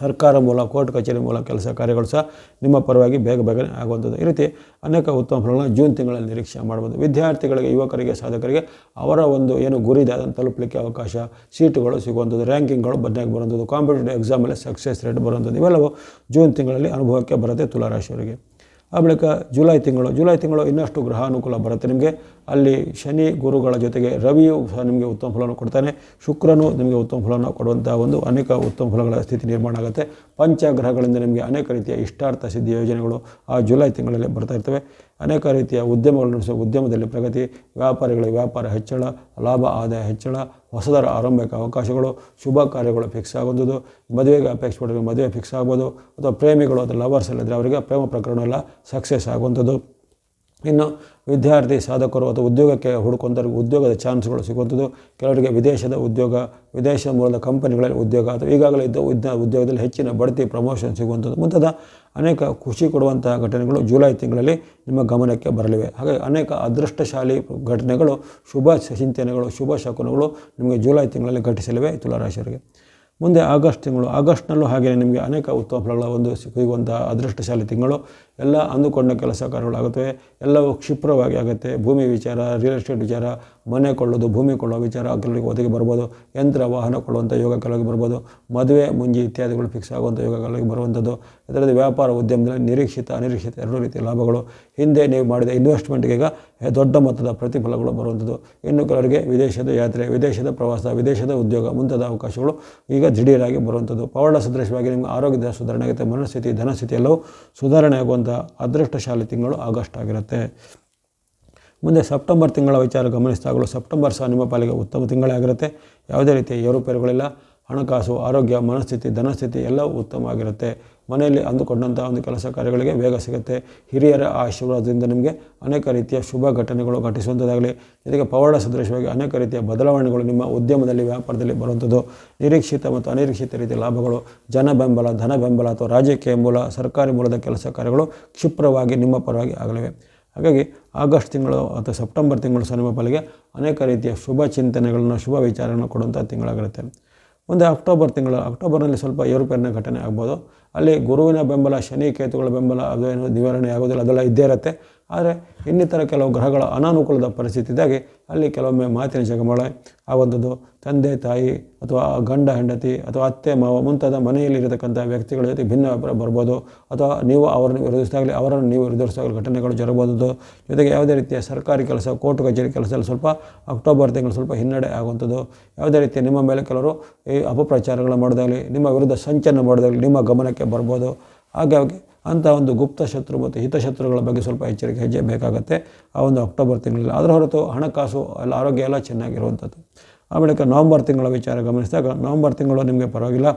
ಸರ್ಕಾರ ಮೂಲ, ಕೋರ್ಟ್ ಕಚೇರಿ ಮೂಲ ಕೆಲಸ ಕಾರ್ಯಗಳು ಸಹ ನಿಮ್ಮ ಪರವಾಗಿ ಬೇಗ ಬೇಗನೆ ಆಗುವಂಥದ್ದು. ಈ ರೀತಿ ಅನೇಕ ಉತ್ತಮ ಫಲಗಳನ್ನು ಜೂನ್ ತಿಂಗಳಲ್ಲಿ ನಿರೀಕ್ಷೆ ಮಾಡ್ಬೋದು. ವಿದ್ಯಾರ್ಥಿಗಳಿಗೆ, ಯುವಕರಿಗೆ, ಸಾಧಕರಿಗೆ ಅವರ ಒಂದು ಏನು ಗುರಿ ಇದೆ, ಅದನ್ನು ತಲುಪಲಿಕ್ಕೆ ಅವಕಾಶ, ಸೀಟುಗಳು ಸಿಗುವಂಥದ್ದು, ರ್ಯಾಂಕಿಂಗ್ಗಳು ಬದಲಾಗಿ ಬರುವಂಥದ್ದು, ಕಾಂಪಿಟೇಟಿವ್ ಎಕ್ಸಾಮಲ್ಲಿ ಸಕ್ಸಸ್ ರೇಟ್ ಬರುವಂಥದ್ದು, ಇವೆಲ್ಲವೂ ಜೂನ್ ತಿಂಗಳಲ್ಲಿ ಅನುಭವಕ್ಕೆ ಬರುತ್ತೆ ತುಲಾರಾಶಿಯವರಿಗೆ. ಆ ಬಳಿಕ ಜುಲೈ ತಿಂಗಳು ಜುಲೈ ತಿಂಗಳು ಇನ್ನಷ್ಟು ಗ್ರಹಾನುಕೂಲ ಬರುತ್ತೆ ನಿಮಗೆ. ಅಲ್ಲಿ ಶನಿ ಗುರುಗಳ ಜೊತೆಗೆ ರವಿಯು ಸಹ ನಿಮಗೆ ಉತ್ತಮ ಫಲವನ್ನು ಕೊಡ್ತಾನೆ. ಶುಕ್ರನು ನಿಮಗೆ ಉತ್ತಮ ಫಲವನ್ನು ಕೊಡುವಂಥ ಒಂದು ಅನೇಕ ಉತ್ತಮ ಫಲಗಳ ಸ್ಥಿತಿ ನಿರ್ಮಾಣ ಆಗುತ್ತೆ. ಪಂಚಗ್ರಹಗಳಿಂದ ನಿಮಗೆ ಅನೇಕ ರೀತಿಯ ಇಷ್ಟಾರ್ಥ ಸಿದ್ಧಿ ಯೋಜನೆಗಳು ಆ ಜುಲೈ ತಿಂಗಳಲ್ಲಿ ಬರ್ತಾ ಇರ್ತವೆ. ಅನೇಕ ರೀತಿಯ ಉದ್ಯಮಗಳು ನಡೆಸುವ ಉದ್ಯಮದಲ್ಲಿ ಪ್ರಗತಿ, ವ್ಯಾಪಾರಿಗಳ ವ್ಯಾಪಾರ ಹೆಚ್ಚಳ, ಲಾಭ, ಆದಾಯ ಹೆಚ್ಚಳ, ಹೊಸದರ ಆರಂಭಿಕ ಅವಕಾಶಗಳು, ಶುಭ ಕಾರ್ಯಗಳು ಫಿಕ್ಸ್ ಆಗುವಂಥದ್ದು ಮದುವೆಗೆ ಅಪೇಕ್ಷೆ ಪಡೋರಿಗೆ ಮದುವೆ ಫಿಕ್ಸ್ ಆಗ್ಬೋದು ಅಥವಾ ಪ್ರೇಮಿಗಳು ಅಥವಾ ಲವರ್ಸ್ ಎಲ್ಲಿದ್ದರೆ ಅವರಿಗೆ ಪ್ರೇಮ ಪ್ರಕರಣ ಎಲ್ಲ ಸಕ್ಸಸ್ ಆಗುವಂಥದ್ದು. ಇನ್ನು ವಿದ್ಯಾರ್ಥಿ, ಸಾಧಕರು ಅಥವಾ ಉದ್ಯೋಗಕ್ಕೆ ಹುಡುಕೊಂಡವ್ರಿಗೆ ಉದ್ಯೋಗದ ಚಾನ್ಸ್ಗಳು ಸಿಗುವಂಥದ್ದು. ಕೆಲವರಿಗೆ ವಿದೇಶದ ಉದ್ಯೋಗ ವಿದೇಶ ಮೂಲದ ಕಂಪನಿಗಳಲ್ಲಿ ಉದ್ಯೋಗ ಅಥವಾ ಈಗಾಗಲೇ ಇದ್ದ ಉದ್ಯ, ಉದ್ಯೋಗದಲ್ಲಿ ಹೆಚ್ಚಿನ ಬಡ್ತಿ ಪ್ರಮೋಷನ್ ಸಿಗುವಂಥದ್ದು. ಮುಂತಾದ ಅನೇಕ ಖುಷಿ ಕೊಡುವಂತಹ ಘಟನೆಗಳು ಜುಲೈ ತಿಂಗಳಲ್ಲಿ ನಿಮ್ಮ ಗಮನಕ್ಕೆ ಬರಲಿವೆ. ಹಾಗೆ ಅನೇಕ ಅದೃಷ್ಟಶಾಲಿ ಘಟನೆಗಳು, ಶುಭ ಚಿಂತನೆಗಳು, ಶುಭ ಶಕುನಗಳು ನಿಮಗೆ ಜುಲೈ ತಿಂಗಳಲ್ಲಿ ಘಟಿಸಲಿವೆ ತುಲಾರಾಶಿಯವರಿಗೆ. ಮುಂದೆ ಆಗಸ್ಟ್ ತಿಂಗಳು, ಆಗಸ್ಟ್ನಲ್ಲೂ ಹಾಗೆ ನಿಮಗೆ ಅನೇಕ ಉತ್ತಮ ಫಲಗಳ ಒಂದು ಸಿಗುವಂತಹ ಅದೃಷ್ಟಶಾಲಿ ತಿಂಗಳು. ಎಲ್ಲ ಅಂದುಕೊಂಡ ಕೆಲಸ ಕಾರ್ಯಗಳಾಗುತ್ತವೆ ಎಲ್ಲವೂ ಕ್ಷಿಪ್ರವಾಗಿ ಆಗುತ್ತೆ. ಭೂಮಿ ವಿಚಾರ ರಿಯಲ್ ಎಸ್ಟೇಟ್ ವಿಚಾರ, ಮನೆ ಕೊಳ್ಳೋದು, ಭೂಮಿ ಕೊಳ್ಳೋ ವಿಚಾರ, ಕೆಲವರಿಗೆ ಒದಗಿ ಬರ್ಬೋದು. ಯಂತ್ರ, ವಾಹನ ಕೊಳ್ಳುವಂಥ ಯೋಗ ಕೆಲವರಿಗೆ ಬರ್ಬೋದು. ಮದುವೆ, ಮುಂಜಿ ಇತ್ಯಾದಿಗಳು ಫಿಕ್ಸ್ ಆಗುವಂಥ ಯೋಗ ಕೆಲವರಿಗೆ ಬರುವಂಥದ್ದು. ಇದರಲ್ಲಿ ವ್ಯಾಪಾರ, ಉದ್ಯಮದಲ್ಲಿ ನಿರೀಕ್ಷಿತ, ಅನಿರೀಕ್ಷಿತ ಎರಡೂ ರೀತಿಯ ಲಾಭಗಳು. ಹಿಂದೆ ನೀವು ಮಾಡಿದ ಇನ್ವೆಸ್ಟ್ಮೆಂಟ್ಗೆ ಈಗ ದೊಡ್ಡ ಮೊತ್ತದ ಪ್ರತಿಫಲಗಳು ಬರುವಂಥದ್ದು. ಇನ್ನು ಕೆಲವರಿಗೆ ವಿದೇಶದ ಯಾತ್ರೆ, ವಿದೇಶದ ಪ್ರವಾಸ, ವಿದೇಶದ ಉದ್ಯೋಗ ಮುಂತಾದ ಅವಕಾಶಗಳು ಈಗ ದಿಢೀರಾಗಿ ಬರುವಂಥದ್ದು. ಪವಾಡ ಸದೃಶವಾಗಿ ನಿಮಗೆ ಆರೋಗ್ಯದ ಸುಧಾರಣೆ ಆಗುತ್ತೆ, ಮನಸ್ಥಿತಿ, ಧನಸ್ಥಿತಿ ಎಲ್ಲವೂ ಸುಧಾರಣೆ ಆಗುವಂಥ ಅದೃಷ್ಟಶಾಲಿ ತಿಂಗಳು ಆಗಸ್ಟ್ ಆಗಿರುತ್ತೆ. ಮುಂದೆ ಸೆಪ್ಟೆಂಬರ್ ತಿಂಗಳ ವಿಚಾರ ಗಮನಿಸಿದಾಗಲೂ ಸೆಪ್ಟೆಂಬರ್ ಸಹ ನಿಮ್ಮ ಪಾಲಿಗೆ ಉತ್ತಮ ತಿಂಗಳೇ ಆಗಿರುತ್ತೆ. ಯಾವುದೇ ರೀತಿಯ ಏರುಪೇರುಗಳಿಲ್ಲ. ಹಣಕಾಸು, ಆರೋಗ್ಯ, ಮನಸ್ಥಿತಿ, ಧನಸ್ಥಿತಿ ಎಲ್ಲವೂ ಉತ್ತಮವಾಗಿರುತ್ತೆ. ಮನೆಯಲ್ಲಿ ಅಂದುಕೊಂಡಂಥ ಒಂದು ಕೆಲಸ ಕಾರ್ಯಗಳಿಗೆ ವೇಗ ಸಿಗುತ್ತೆ. ಹಿರಿಯರ ಆಶೀರ್ವಾದದಿಂದ ನಿಮಗೆ ಅನೇಕ ರೀತಿಯ ಶುಭ ಘಟನೆಗಳು ಘಟಿಸುವಂಥದ್ದಾಗಲಿ, ಜೊತೆಗೆ ಪವಾಡ ಸದೃಶವಾಗಿ ಅನೇಕ ರೀತಿಯ ಬದಲಾವಣೆಗಳು ನಿಮ್ಮ ಉದ್ಯಮದಲ್ಲಿ, ವ್ಯಾಪಾರದಲ್ಲಿ ಬರುವಂಥದ್ದು. ನಿರೀಕ್ಷಿತ ಮತ್ತು ಅನಿರೀಕ್ಷಿತ ರೀತಿಯ ಲಾಭಗಳು, ಜನ ಬೆಂಬಲ, ಧನ ಬೆಂಬಲ ಅಥವಾ ರಾಜಕೀಯ ಮೂಲ, ಸರ್ಕಾರಿ ಮೂಲದ ಕೆಲಸ ಕಾರ್ಯಗಳು ಕ್ಷಿಪ್ರವಾಗಿ ನಿಮ್ಮ ಪರವಾಗಿ ಆಗಲಿವೆ. ಹಾಗಾಗಿ ಆಗಸ್ಟ್ ತಿಂಗಳು ಅಥವಾ ಸೆಪ್ಟೆಂಬರ್ ತಿಂಗಳು ಸಹ ಪಾಲಿಗೆ ಅನೇಕ ರೀತಿಯ ಶುಭ ಚಿಂತನೆಗಳನ್ನು, ಶುಭ ವಿಚಾರಗಳನ್ನು ಕೊಡುವಂಥ ತಿಂಗಳಾಗಿರುತ್ತೆ. ಮುಂದೆ ಅಕ್ಟೋಬರ್ ತಿಂಗಳು, ಅಕ್ಟೋಬರ್ನಲ್ಲಿ ಸ್ವಲ್ಪ ಏರುಪೇರಿನ ಘಟನೆ ಆಗ್ಬೋದು. ಅಲ್ಲಿ ಗುರುವಿನ ಬೆಂಬಲ, ಶನಿ ಕೇತುಗಳ ಬೆಂಬಲ ಏನು ನಿವಾರಣೆ ಆಗೋದಿಲ್ಲ ಅದೆಲ್ಲ ಇದ್ದೇ ಇರುತ್ತೆ. ಆದರೆ ಇನ್ನಿತರ ಕೆಲವು ಗ್ರಹಗಳ ಅನಾನುಕೂಲದ ಪರಿಸ್ಥಿತಿ ಇದ್ದಾಗೆ ಅಲ್ಲಿ ಕೆಲವೊಮ್ಮೆ ಮಾತಿನ ಜಗಮಳೆ ಆಗುವಂಥದ್ದು. ತಂದೆ, ತಾಯಿ ಅಥವಾ ಗಂಡ, ಹೆಂಡತಿ ಅಥವಾ ಅತ್ತೆ, ಮಾವ ಮುಂತಾದ ಮನೆಯಲ್ಲಿರತಕ್ಕಂಥ ವ್ಯಕ್ತಿಗಳ ಜೊತೆ ಭಿನ್ನ ಅಭಿಪ್ರಾಯ ಬರ್ಬೋದು. ಅಥವಾ ನೀವು ಅವರನ್ನು ವಿರೋಧಿಸಿದಾಗಲಿ, ಅವರನ್ನು ನೀವು ವಿರೋಧಿಸಿದಾಗಲಿ ಘಟನೆಗಳು ಜರಬಹುದು ಜೊತೆಗೆ ಯಾವುದೇ ರೀತಿಯ ಸರ್ಕಾರಿ ಕೆಲಸ, ಕೋರ್ಟ್ ಕಚೇರಿ ಕೆಲಸದಲ್ಲಿ ಸ್ವಲ್ಪ ಅಕ್ಟೋಬರ್ ತಿಂಗಳು ಸ್ವಲ್ಪ ಹಿನ್ನಡೆ ಆಗುವಂಥದ್ದು. ಯಾವುದೇ ರೀತಿಯ ನಿಮ್ಮ ಮೇಲೆ ಕೆಲವರು ಈ ಅಪಪ್ರಚಾರಗಳು ಮಾಡೋದಾಗಲಿ, ನಿಮ್ಮ ವಿರುದ್ಧ ಸಂಚಲನ ಮಾಡೋದಾಗಲಿ ನಿಮ್ಮ ಗಮನಕ್ಕೆ ಬರ್ಬೋದು. ಹಾಗಾಗಿ ಅಂಥ ಒಂದು ಗುಪ್ತ ಶತ್ರು ಮತ್ತು ಹಿತಶತ್ರುಗಳ ಬಗ್ಗೆ ಸ್ವಲ್ಪ ಎಚ್ಚರಿಕೆ ಹೆಜ್ಜೆ ಬೇಕಾಗುತ್ತೆ ಆ ಒಂದು ಅಕ್ಟೋಬರ್ ತಿಂಗಳಲ್ಲಿ. ಅದರ ಹೊರತು ಹಣಕಾಸು, ಎಲ್ಲ ಆರೋಗ್ಯ ಎಲ್ಲ ಚೆನ್ನಾಗಿರುವಂಥದ್ದು. ಆ ಬಳಿಕ ನವಂಬರ್ ತಿಂಗಳ ವಿಚಾರ ಗಮನಿಸಿದಾಗ ನವಂಬರ್ ತಿಂಗಳು ನಿಮಗೆ ಪರವಾಗಿಲ್ಲ.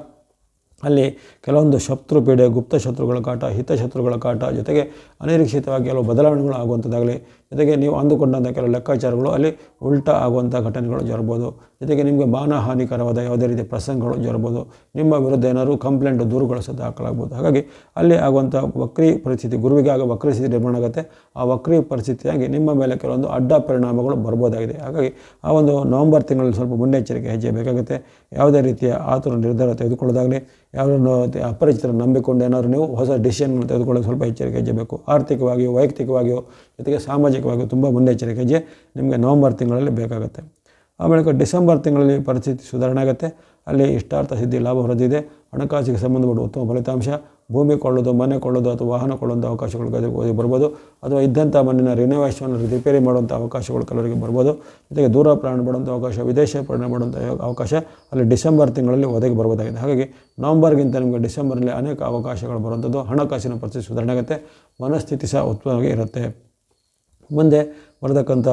ಅಲ್ಲಿ ಕೆಲವೊಂದು ಶತ್ರು ಪೀಡೆ, ಗುಪ್ತ ಶತ್ರುಗಳ ಕಾಟ, ಹಿತಶತ್ರುಗಳ ಕಾಟ ಜೊತೆಗೆ ಅನಿರೀಕ್ಷಿತವಾಗಿ ಕೆಲವು ಬದಲಾವಣೆಗಳು ಆಗುವಂಥದ್ದಾಗಲಿ. ಜೊತೆಗೆ ನೀವು ಅಂದುಕೊಂಡಂಥ ಕೆಲವು ಲೆಕ್ಕಾಚಾರಗಳು ಅಲ್ಲಿ ಉಲ್ಟಾ ಆಗುವಂಥ ಘಟನೆಗಳು ಜರಬೋದು ಜೊತೆಗೆ ನಿಮಗೆ ಮಾನ ಹಾನಿಕರವಾದ ಯಾವುದೇ ರೀತಿಯ ಪ್ರಸಂಗಗಳು ಜರಬೋದು ನಿಮ್ಮ ವಿರುದ್ಧ ಏನಾದರೂ ಕಂಪ್ಲೇಂಟ್ ದೂರುಗಳು ಸಹ ದಾಖಲಾಗ್ಬೋದು. ಹಾಗಾಗಿ ಅಲ್ಲಿ ಆಗುವಂಥ ವಕ್ರಿ ಪರಿಸ್ಥಿತಿ ಗುರುವಿಗೆ ಆಗ ವಕ್ರಿ ಸ್ಥಿತಿ ನಿರ್ಮಾಣ ಆಗುತ್ತೆ. ಆ ವಕ್ರಿ ಪರಿಸ್ಥಿತಿಯಾಗಿ ನಿಮ್ಮ ಮೇಲೆ ಕೆಲವೊಂದು ಅಡ್ಡ ಪರಿಣಾಮಗಳು ಬರ್ಬೋದಾಗಿದೆ. ಹಾಗಾಗಿ ಆ ಒಂದು ನವಂಬರ್ ತಿಂಗಳಲ್ಲಿ ಸ್ವಲ್ಪ ಮುನ್ನೆಚ್ಚರಿಕೆ ಹೆಜ್ಜೆ ಬೇಕಾಗುತ್ತೆ ಯಾವುದೇ ರೀತಿಯ ಆತುರ ನಿರ್ಧಾರ ತೆಗೆದುಕೊಳ್ಳೋದಾಗಲಿ ಯಾರನ್ನು ಅಪರಿಚಿತರ ನಂಬಿಕೊಂಡು ಏನಾದರೂ ನೀವು ಹೊಸ ಡಿಸಿಷನ್ ತೆಗೆದುಕೊಳ್ಳೋದು ಸ್ವಲ್ಪ ಎಚ್ಚರಿಕೆ ಹೆಜ್ಜೆ ಬೇಕು ಆರ್ಥಿಕವಾಗಿಯೋ, ವೈಯಕ್ತಿಕವಾಗಿಯೋ, ಜೊತೆಗೆ ಸಾಮಾಜಿಕವಾಗಿಯೂ ತುಂಬ ಮುನ್ನೆಚ್ಚರಿಕೆ ಹೆಜ್ಜೆ ನಿಮಗೆ ನವಂಬರ್ ತಿಂಗಳಲ್ಲಿ ಬೇಕಾಗುತ್ತೆ. ಆಮೇಲೆ ಡಿಸೆಂಬರ್ ತಿಂಗಳಲ್ಲಿ ಪರಿಸ್ಥಿತಿ ಸುಧಾರಣೆ ಆಗುತ್ತೆ. ಅಲ್ಲಿ ಇಷ್ಟಾರ್ಥ ಸಿದ್ಧಿ, ಲಾಭ ಹೊರದಿದೆ ಹಣಕಾಸಿಗೆ ಸಂಬಂಧಪಟ್ಟ ಉತ್ತಮ ಫಲಿತಾಂಶ, ಭೂಮಿ ಕೊಳ್ಳೋದು, ಮನೆ ಕೊಳ್ಳೋದು ಅಥವಾ ವಾಹನ ಕೊಳ್ಳುವಂಥ ಅವಕಾಶಗಳು ಬರ್ಬೋದು. ಅಥವಾ ಇದ್ದಂಥ ಮಣ್ಣಿನ ರಿನೋವೇಷನ್ ರಿಪೇರಿ ಮಾಡುವಂಥ ಅವಕಾಶಗಳು ಕೆಲವರಿಗೆ ಬರ್ಬೋದು. ಜೊತೆಗೆ ದೂರ ಪ್ರಯಾಣ ಮಾಡುವಂಥ ಅವಕಾಶ, ವಿದೇಶ ಪ್ರಯಾಣ ಮಾಡುವಂಥ ಅವಕಾಶ ಅಲ್ಲಿ ಡಿಸೆಂಬರ್ ತಿಂಗಳಲ್ಲಿ ಒದಗಿ ಬರ್ಬೋದಾಗಿದೆ ಹಾಗಾಗಿ ನವಂಬರ್ಗಿಂತ ನಿಮಗೆ ಡಿಸೆಂಬರ್ನಲ್ಲಿ ಅನೇಕ ಅವಕಾಶಗಳು ಬರುವಂಥದ್ದು. ಹಣಕಾಸಿನ ಪರಿಸ್ಥಿತಿ ಸುಧಾರಣೆ ಆಗುತ್ತೆ. ಮನಸ್ಥಿತಿ ಸಹ ಉತ್ತಮವಾಗಿ ಇರುತ್ತೆ. ಮುಂದೆ ಬರತಕ್ಕಂಥ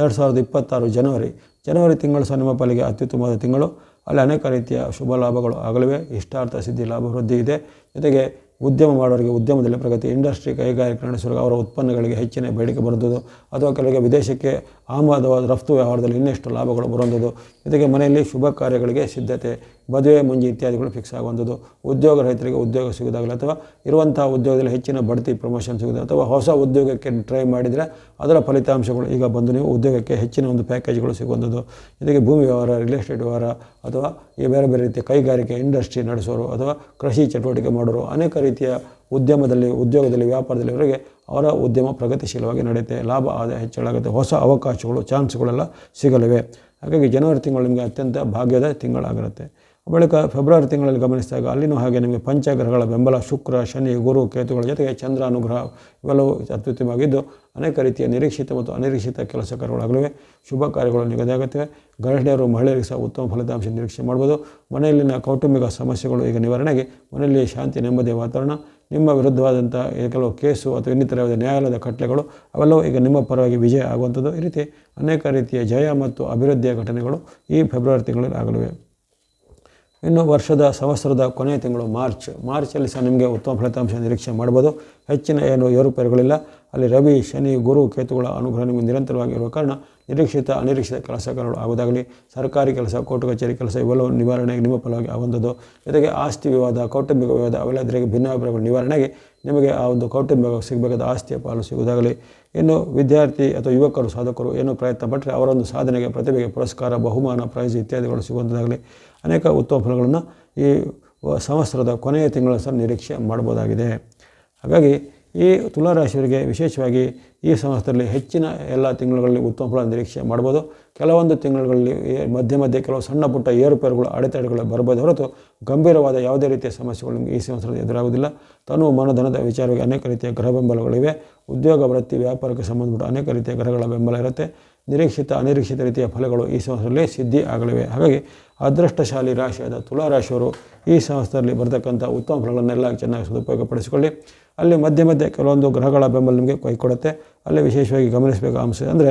ಎರಡು ಸಾವಿರದ ಇಪ್ಪತ್ತಾರು ಜನವರಿ ಜನವರಿ ತಿಂಗಳು ಸಹ ನಿಮ್ಮ ಪಾಲಿಗೆ ಅತ್ಯುತ್ತಮವಾದ ತಿಂಗಳು. ಅಲ್ಲಿ ಅನೇಕ ರೀತಿಯ ಶುಭ ಲಾಭಗಳು ಆಗಲಿವೆ. ಇಷ್ಟಾರ್ಥ ಸಿದ್ಧಿ, ಲಾಭ, ವೃದ್ಧಿ ಇದೆ. ಜೊತೆಗೆ ಉದ್ಯಮ ಮಾಡೋರಿಗೆ ಉದ್ಯಮದಲ್ಲಿ ಪ್ರಗತಿ ಇಂಡಸ್ಟ್ರಿ ಕೈಗಾರಿಕೆ ನಡೆಸೋರಿಗೆ ಅವರ ಉತ್ಪನ್ನಗಳಿಗೆ ಹೆಚ್ಚಿನ ಬೇಡಿಕೆ ಬರುತ್ತದೆ. ಅಥವಾ ಕೆಲವರಿಗೆ ವಿದೇಶಕ್ಕೆ ಆಮದು ರಫ್ತು ವ್ಯವಹಾರದಲ್ಲಿ ಇನ್ನಷ್ಟು ಲಾಭಗಳು ಬರುವಂಥದ್ದು? ಜೊತೆಗೆ ಮನೆಯಲ್ಲಿ ಶುಭ ಕಾರ್ಯಗಳಿಗೆ ಸಿದ್ಧತೆ, ಮದುವೆ, ಮುಂಜಿ ಇತ್ಯಾದಿಗಳು ಫಿಕ್ಸ್ ಆಗುವಂಥದ್ದು. ಉದ್ಯೋಗ ರೈತರಿಗೆ ಉದ್ಯೋಗ ಸಿಗೋದಾಗಲಿ ಅಥವಾ ಇರುವಂಥ ಉದ್ಯೋಗದಲ್ಲಿ ಹೆಚ್ಚಿನ ಬಡ್ತಿ ಪ್ರಮೋಷನ್ ಸಿಗೋದು ಅಥವಾ ಹೊಸ ಉದ್ಯೋಗಕ್ಕೆ ಟ್ರೈ ಮಾಡಿದರೆ ಅದರ ಫಲಿತಾಂಶಗಳು ಈಗ ಬಂದು ನೀವು ಉದ್ಯೋಗಕ್ಕೆ ಹೆಚ್ಚಿನ ಒಂದು ಪ್ಯಾಕೇಜ್ಗಳು ಸಿಗುವಂಥದ್ದು. ಜೊತೆಗೆ ಭೂಮಿ ವ್ಯವಹಾರ ರಿಯಲ್ ಎಸ್ಟೇಟ್ ವ್ಯವಹಾರ ಅಥವಾ ಈ ಬೇರೆ ಬೇರೆ ರೀತಿಯ ಕೈಗಾರಿಕೆ ಇಂಡಸ್ಟ್ರಿ ನಡೆಸೋರು ಅಥವಾ ಕೃಷಿ ಚಟುವಟಿಕೆ ಮಾಡೋರು ಅನೇಕ ರೀತಿಯ ಉದ್ಯಮದಲ್ಲಿ, ಉದ್ಯೋಗದಲ್ಲಿ, ವ್ಯಾಪಾರದಲ್ಲಿ ಅವರಿಗೆ ಅವರ ಉದ್ಯಮ ಪ್ರಗತಿಶೀಲವಾಗಿ ನಡೆಯುತ್ತೆ. ಲಾಭ, ಆದಾಯ ಹೆಚ್ಚಳಾಗುತ್ತೆ ಹೊಸ ಅವಕಾಶಗಳು, ಚಾನ್ಸ್ಗಳೆಲ್ಲ ಸಿಗಲಿವೆ. ಹಾಗಾಗಿ ಜನವರಿ ತಿಂಗಳು ನಿಮಗೆ ಅತ್ಯಂತ ಭಾಗ್ಯದ ತಿಂಗಳಾಗಿರುತ್ತೆ. ಬಳಿಕ ಫೆಬ್ರವರಿ ತಿಂಗಳಲ್ಲಿ ಗಮನಿಸಿದಾಗ ಅಲ್ಲಿನೂ ಹಾಗೆ ನಿಮಗೆ ಪಂಚಗ್ರಹಗಳ ಬೆಂಬಲ, ಶುಕ್ರ, ಶನಿ, ಗುರು, ಕೇತುಗಳ ಜೊತೆಗೆ ಚಂದ್ರ ಅನುಗ್ರಹ ಇವೆಲ್ಲವೂ ಅತ್ಯುತ್ತಮವಾಗಿದ್ದು ಅನೇಕ ರೀತಿಯ ನಿರೀಕ್ಷಿತ ಮತ್ತು ಅನಿರೀಕ್ಷಿತ ಕೆಲಸ ಕಾರ್ಯಗಳಾಗಲಿವೆ. ಶುಭ ಕಾರ್ಯಗಳು ನಿಗದಿಯಾಗುತ್ತವೆ ಗರ್ಭಿಣಿಯರು ಮಹಿಳೆಯರಿಗೆ ಸಹ ಉತ್ತಮ ಫಲಿತಾಂಶ ನಿರೀಕ್ಷೆ ಮಾಡ್ಬೋದು ಮನೆಯಲ್ಲಿನ ಕೌಟುಂಬಿಕ ಸಮಸ್ಯೆಗಳು ಈಗ ನಿವಾರಣೆಗೆ ಮನೆಯಲ್ಲಿ ಶಾಂತಿ, ನೆಮ್ಮದಿಯ ವಾತಾವರಣ ನಿಮ್ಮ ವಿರುದ್ಧವಾದಂಥ ಕೆಲವು ಕೇಸು ಅಥವಾ ಇನ್ನಿತರ ನ್ಯಾಯಾಲಯದ ಕಟ್ಟಲೆಗಳು ಅವೆಲ್ಲವೂ ಈಗ ನಿಮ್ಮ ಪರವಾಗಿ ವಿಜಯ ಆಗುವಂಥದ್ದು. ಈ ರೀತಿ ಅನೇಕ ರೀತಿಯ ಜಯ ಮತ್ತು ಅಭಿವೃದ್ಧಿಯ ಘಟನೆಗಳು ಈ ಫೆಬ್ರವರಿ ತಿಂಗಳಲ್ಲಿ ಆಗಲಿವೆ. ಇನ್ನು ವರ್ಷದ ಸಂವತ್ಸರದ ಕೊನೆಯ ತಿಂಗಳು ಮಾರ್ಚ್. ಮಾರ್ಚಲ್ಲಿ ಸಹ ನಿಮಗೆ ಉತ್ತಮ ಫಲಿತಾಂಶ ನಿರೀಕ್ಷೆ ಮಾಡ್ಬೋದು. ಹೆಚ್ಚಿನ ಏನು ಏರುಪೇರುಗಳಿಲ್ಲ. ಅಲ್ಲಿ ರವಿ, ಶನಿ, ಗುರು, ಕೇತುಗಳ ಅನುಗ್ರಹ ನಿಮಗೆ ನಿರಂತರವಾಗಿರುವ ಕಾರಣ ನಿರೀಕ್ಷಿತ, ಅನಿರೀಕ್ಷಿತ ಕೆಲಸ ಕಾರ್ಯಗಳು ಆಗುವುದಾಗಲಿ, ಸರ್ಕಾರಿ ಕೆಲಸ, ಕೋರ್ಟ್ ಕಚೇರಿ ಕೆಲಸ ಇವೆಲ್ಲವೂ ನಿವಾರಣೆಗೆ ನಿಮ್ಮ ಫಲವಾಗಿ ಆಗುವಂಥದ್ದು ಜೊತೆಗೆ ಆಸ್ತಿ ವಿವಾದ, ಕೌಟುಂಬಿಕ ವಿವಾದ ಅವೆಲ್ಲದರಿಗೆ ಭಿನ್ನಾಭಿಪ್ರಾಯಗಳ ನಿವಾರಣೆಗೆ ನಿಮಗೆ ಆ ಒಂದು ಕೌಟುಂಬಿಕ ಸಿಗಬೇಕಾದ ಆಸ್ತಿಯ ಪಾಲು ಸಿಗುವುದಾಗಲಿ. ಇನ್ನು ವಿದ್ಯಾರ್ಥಿ ಅಥವಾ ಯುವಕರು, ಸಾಧಕರು ಏನು ಪ್ರಯತ್ನ ಪಟ್ಟರೆ ಅವರೊಂದು ಸಾಧನೆಗೆ, ಪ್ರತಿಭೆಗೆ ಪುರಸ್ಕಾರ, ಬಹುಮಾನ ಪ್ರೈಸ್ ಇತ್ಯಾದಿಗಳು ಸಿಗುವಂಥದ್ದಾಗಲಿ ಅನೇಕ ಉತ್ತಮ ಫಲಗಳನ್ನು ಈ ಸಂವತ್ಸರದ ಕೊನೆಯ ತಿಂಗಳ ಸಹ ನಿರೀಕ್ಷೆ ಮಾಡ್ಬೋದಾಗಿದೆ ಹಾಗಾಗಿ ಈ ತುಲಾರಾಶಿಯವರಿಗೆ ವಿಶೇಷವಾಗಿ ಈ ಸಂವತ್ಸರದಲ್ಲಿ ಹೆಚ್ಚಿನ ಎಲ್ಲ ತಿಂಗಳುಗಳಲ್ಲಿ ಉತ್ತಮ ಫಲ ನಿರೀಕ್ಷೆ ಮಾಡ್ಬೋದು. ಕೆಲವೊಂದು ತಿಂಗಳುಗಳಲ್ಲಿ ಮಧ್ಯೆ ಮಧ್ಯೆ ಕೆಲವು ಸಣ್ಣ ಪುಟ್ಟ ಏರುಪೇರುಗಳು, ಅಡೆತಡೆಗಳು ಬರಬಹುದು ಹೊರತು ಗಂಭೀರವಾದ ಯಾವುದೇ ರೀತಿಯ ಸಮಸ್ಯೆಗಳು ನಿಮಗೆ ಈ ಸಂವತ್ಸರದಲ್ಲಿ ಎದುರಾಗುವುದಿಲ್ಲ. ತನು ಮನಧನದ ವಿಚಾರವಾಗಿ ಅನೇಕ ರೀತಿಯ ಗ್ರಹ ಬೆಂಬಲಗಳಿವೆ. ಉದ್ಯೋಗ, ವೃತ್ತಿ, ವ್ಯಾಪಾರಕ್ಕೆ ಸಂಬಂಧಪಟ್ಟ ಅನೇಕ ರೀತಿಯ ಗ್ರಹಗಳ ಬೆಂಬಲ ಇರುತ್ತೆ. ನಿರೀಕ್ಷಿತ, ಅನಿರೀಕ್ಷಿತ ರೀತಿಯ ಫಲಗಳು ಈ ಸಂವತ್ಸರದಲ್ಲಿ ಸಿದ್ಧಿ ಆಗಲಿವೆ. ಹಾಗಾಗಿ ಅದೃಷ್ಟಶಾಲಿ ರಾಶಿಯಾದ ತುಲಾರಾಶಿಯವರು ಈ ಸಂಸ್ಥೆಯಲ್ಲಿ ಬರತಕ್ಕಂಥ ಉತ್ತಮ ಫಲಗಳನ್ನೆಲ್ಲ ಚೆನ್ನಾಗಿ ಸದುಪಯೋಗಪಡಿಸಿಕೊಳ್ಳಿ ಅಲ್ಲಿ ಮಧ್ಯೆ ಮಧ್ಯೆ ಕೆಲವೊಂದು ಗ್ರಹಗಳ ಬೆಂಬಲ ನಿಮಗೆ ಕೈ ಕೊಡುತ್ತೆ. ಅಲ್ಲಿ ವಿಶೇಷವಾಗಿ ಗಮನಿಸಬೇಕು ಅಂಶ ಅಂದರೆ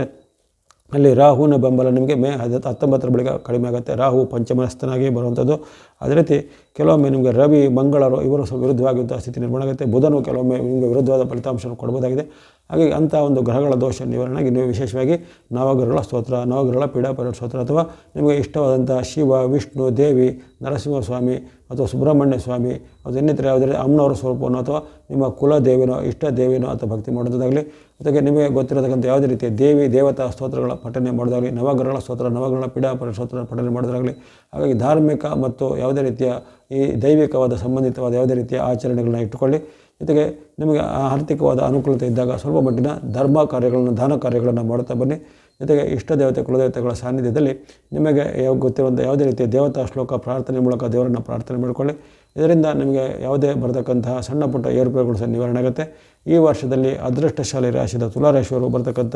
ಅಲ್ಲಿ ರಾಹುವಿನ ಬೆಂಬಲ ನಿಮಗೆ ಮೇ ಹದ ಹತ್ತೊಂಬತ್ತರ ಬಳಿಕ ಕಡಿಮೆ ಆಗುತ್ತೆ. ರಾಹು ಪಂಚಮನಸ್ಥನಾಗಿ ಬರುವಂಥದ್ದು. ಅದೇ ರೀತಿ ಕೆಲವೊಮ್ಮೆ ನಿಮಗೆ ರವಿ, ಮಂಗಳರು ಇವರು ಸ್ವಲ್ಪ ವಿರುದ್ಧವಾಗಿದ್ದ ಸ್ಥಿತಿ ನಿರ್ಮಾಣ ಆಗುತ್ತೆ. ಬುಧನು ಕೆಲವೊಮ್ಮೆ ನಿಮಗೆ ವಿರುದ್ಧವಾದ ಫಲಿತಾಂಶವನ್ನು ಕೊಡ್ಬೋದಾಗಿದೆ. ಹಾಗಾಗಿ ಅಂಥ ಒಂದು ಗ್ರಹಗಳ ದೋಷ ನಿವಾರಣೆಗೆ ನೀವು ವಿಶೇಷವಾಗಿ ನವಗ್ರಹಗಳ ಸ್ತೋತ್ರ, ನವಗ್ರಹಗಳ ಪೀಡಾಪರ ಸ್ತೋತ್ರ ಅಥವಾ ನಿಮಗೆ ಇಷ್ಟವಾದಂಥ ಶಿವ, ವಿಷ್ಣು, ದೇವಿ, ನರಸಿಂಹಸ್ವಾಮಿ ಅಥವಾ ಸುಬ್ರಹ್ಮಣ್ಯ ಸ್ವಾಮಿ ಅಥವಾ ಇನ್ನಿತರ ಯಾವುದೇ ಅಮ್ಮನವರ ಸ್ವರೂಪವನ್ನು ಅಥವಾ ನಿಮ್ಮ ಕುಲ ದೇವಿನೋ, ಇಷ್ಟ ದೇವಿನೋ ಅಥವಾ ಭಕ್ತಿ ಮಾಡೋದಾಗಲಿ ಅದಕ್ಕೆ ನಿಮಗೆ ಗೊತ್ತಿರತಕ್ಕಂಥ ಯಾವುದೇ ರೀತಿಯ ದೇವಿ, ದೇವತಾ ಸ್ತೋತ್ರಗಳ ಪಠನೆ ಮಾಡೋದಾಗಲಿ ನವಗ್ರಹಗಳ ಸ್ತೋತ್ರ, ನವಗ್ರಹಗಳ ಪೀಡಾಪರ ಸ್ತೋತ್ರ ಪಠನೆ ಮಾಡೋದಾಗಲಿ ಹಾಗಾಗಿ ಧಾರ್ಮಿಕ ಮತ್ತು ಯಾವುದೇ ರೀತಿಯ ಈ ದೈವಿಕವಾದ, ಸಂಬಂಧಿತವಾದ ಯಾವುದೇ ರೀತಿಯ ಆಚರಣೆಗಳನ್ನ ಇಟ್ಟುಕೊಳ್ಳಿ. ಜೊತೆಗೆ ನಿಮಗೆ ಆರ್ಥಿಕವಾದ ಅನುಕೂಲತೆ ಇದ್ದಾಗ ಸ್ವಲ್ಪ ಮಟ್ಟಿನ ಧರ್ಮ ಕಾರ್ಯಗಳನ್ನು, ದಾನ ಕಾರ್ಯಗಳನ್ನು ಮಾಡುತ್ತಾ ಬನ್ನಿ. ಜೊತೆಗೆ ಇಷ್ಟ ದೇವತೆ, ಕುಲದೇವತೆಗಳ ಸಾನ್ನಿಧ್ಯದಲ್ಲಿ ನಿಮಗೆ ಯಾವ ಗೊತ್ತಿರುವಂಥ ಯಾವುದೇ ರೀತಿಯ ದೇವತಾ ಶ್ಲೋಕ, ಪ್ರಾರ್ಥನೆ ಮೂಲಕ ದೇವರನ್ನು ಪ್ರಾರ್ಥನೆ ಮಾಡಿಕೊಳ್ಳಿ. ಇದರಿಂದ ನಿಮಗೆ ಯಾವುದೇ ಬರತಕ್ಕಂತಹ ಸಣ್ಣ ಪುಟ್ಟ ಏರ್ಪೇರುಗಳು ಸಹ ನಿವಾರಣೆ ಆಗುತ್ತೆ. ಈ ವರ್ಷದಲ್ಲಿ ಅದೃಷ್ಟಶಾಲಿ ರಾಶಿದ ತುಲಾರಾಶಿಯವರು ಬರತಕ್ಕಂಥ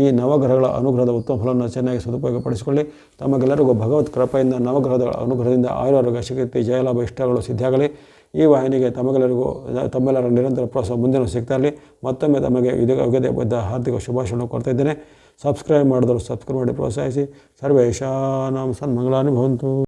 ಈ ನವಗ್ರಹಗಳ ಅನುಗ್ರಹದ ಉತ್ತಮ ಫಲವನ್ನು ಚೆನ್ನಾಗಿ ಸದುಪಯೋಗಪಡಿಸಿಕೊಳ್ಳಿ. ತಮಗೆಲ್ಲರಿಗೂ ಭಗವತ್ ಕೃಪೆಯಿಂದ, ನವಗ್ರಹದ ಅನುಗ್ರಹದಿಂದ ಆಯುರಾರೋಗ್ಯ, ಶಕ್ತಿ, ಜಯಲಾಭ, ಇಷ್ಟಗಳು ಸಿದ್ಧಿಯಾಗಲಿ. ಈ ವಾಹಿನಿಗೆ ತಮಗೆಲ್ಲರಿಗೂ, ತಮ್ಮೆಲ್ಲರ ನಿರಂತರ ಪ್ರೋತ್ಸಾಹ ಮುಂದಿನ ಸಿಗ್ತಾ ಇರಲಿ ಮತ್ತೊಮ್ಮೆ ತಮಗೆ ಇದಕ್ಕೆ ಯೋಗ್ಯತೆ ಬದ್ಧ ಹಾರ್ದಿಕ ಶುಭಾಶಯ ಕೊಡ್ತಾ ಇದ್ದೇನೆ. ಸಬ್ಸ್ಕ್ರೈಬ್ ಮಾಡಿದವರು ಸಬ್ಸ್ಕ್ರೈಬ್ ಮಾಡಿ ಪ್ರೋತ್ಸಾಹಿಸಿ. ಸರ್ವೇಶಾನಾಂ ಸನ್ಮಂಗಳಾನು ಭವಂತು.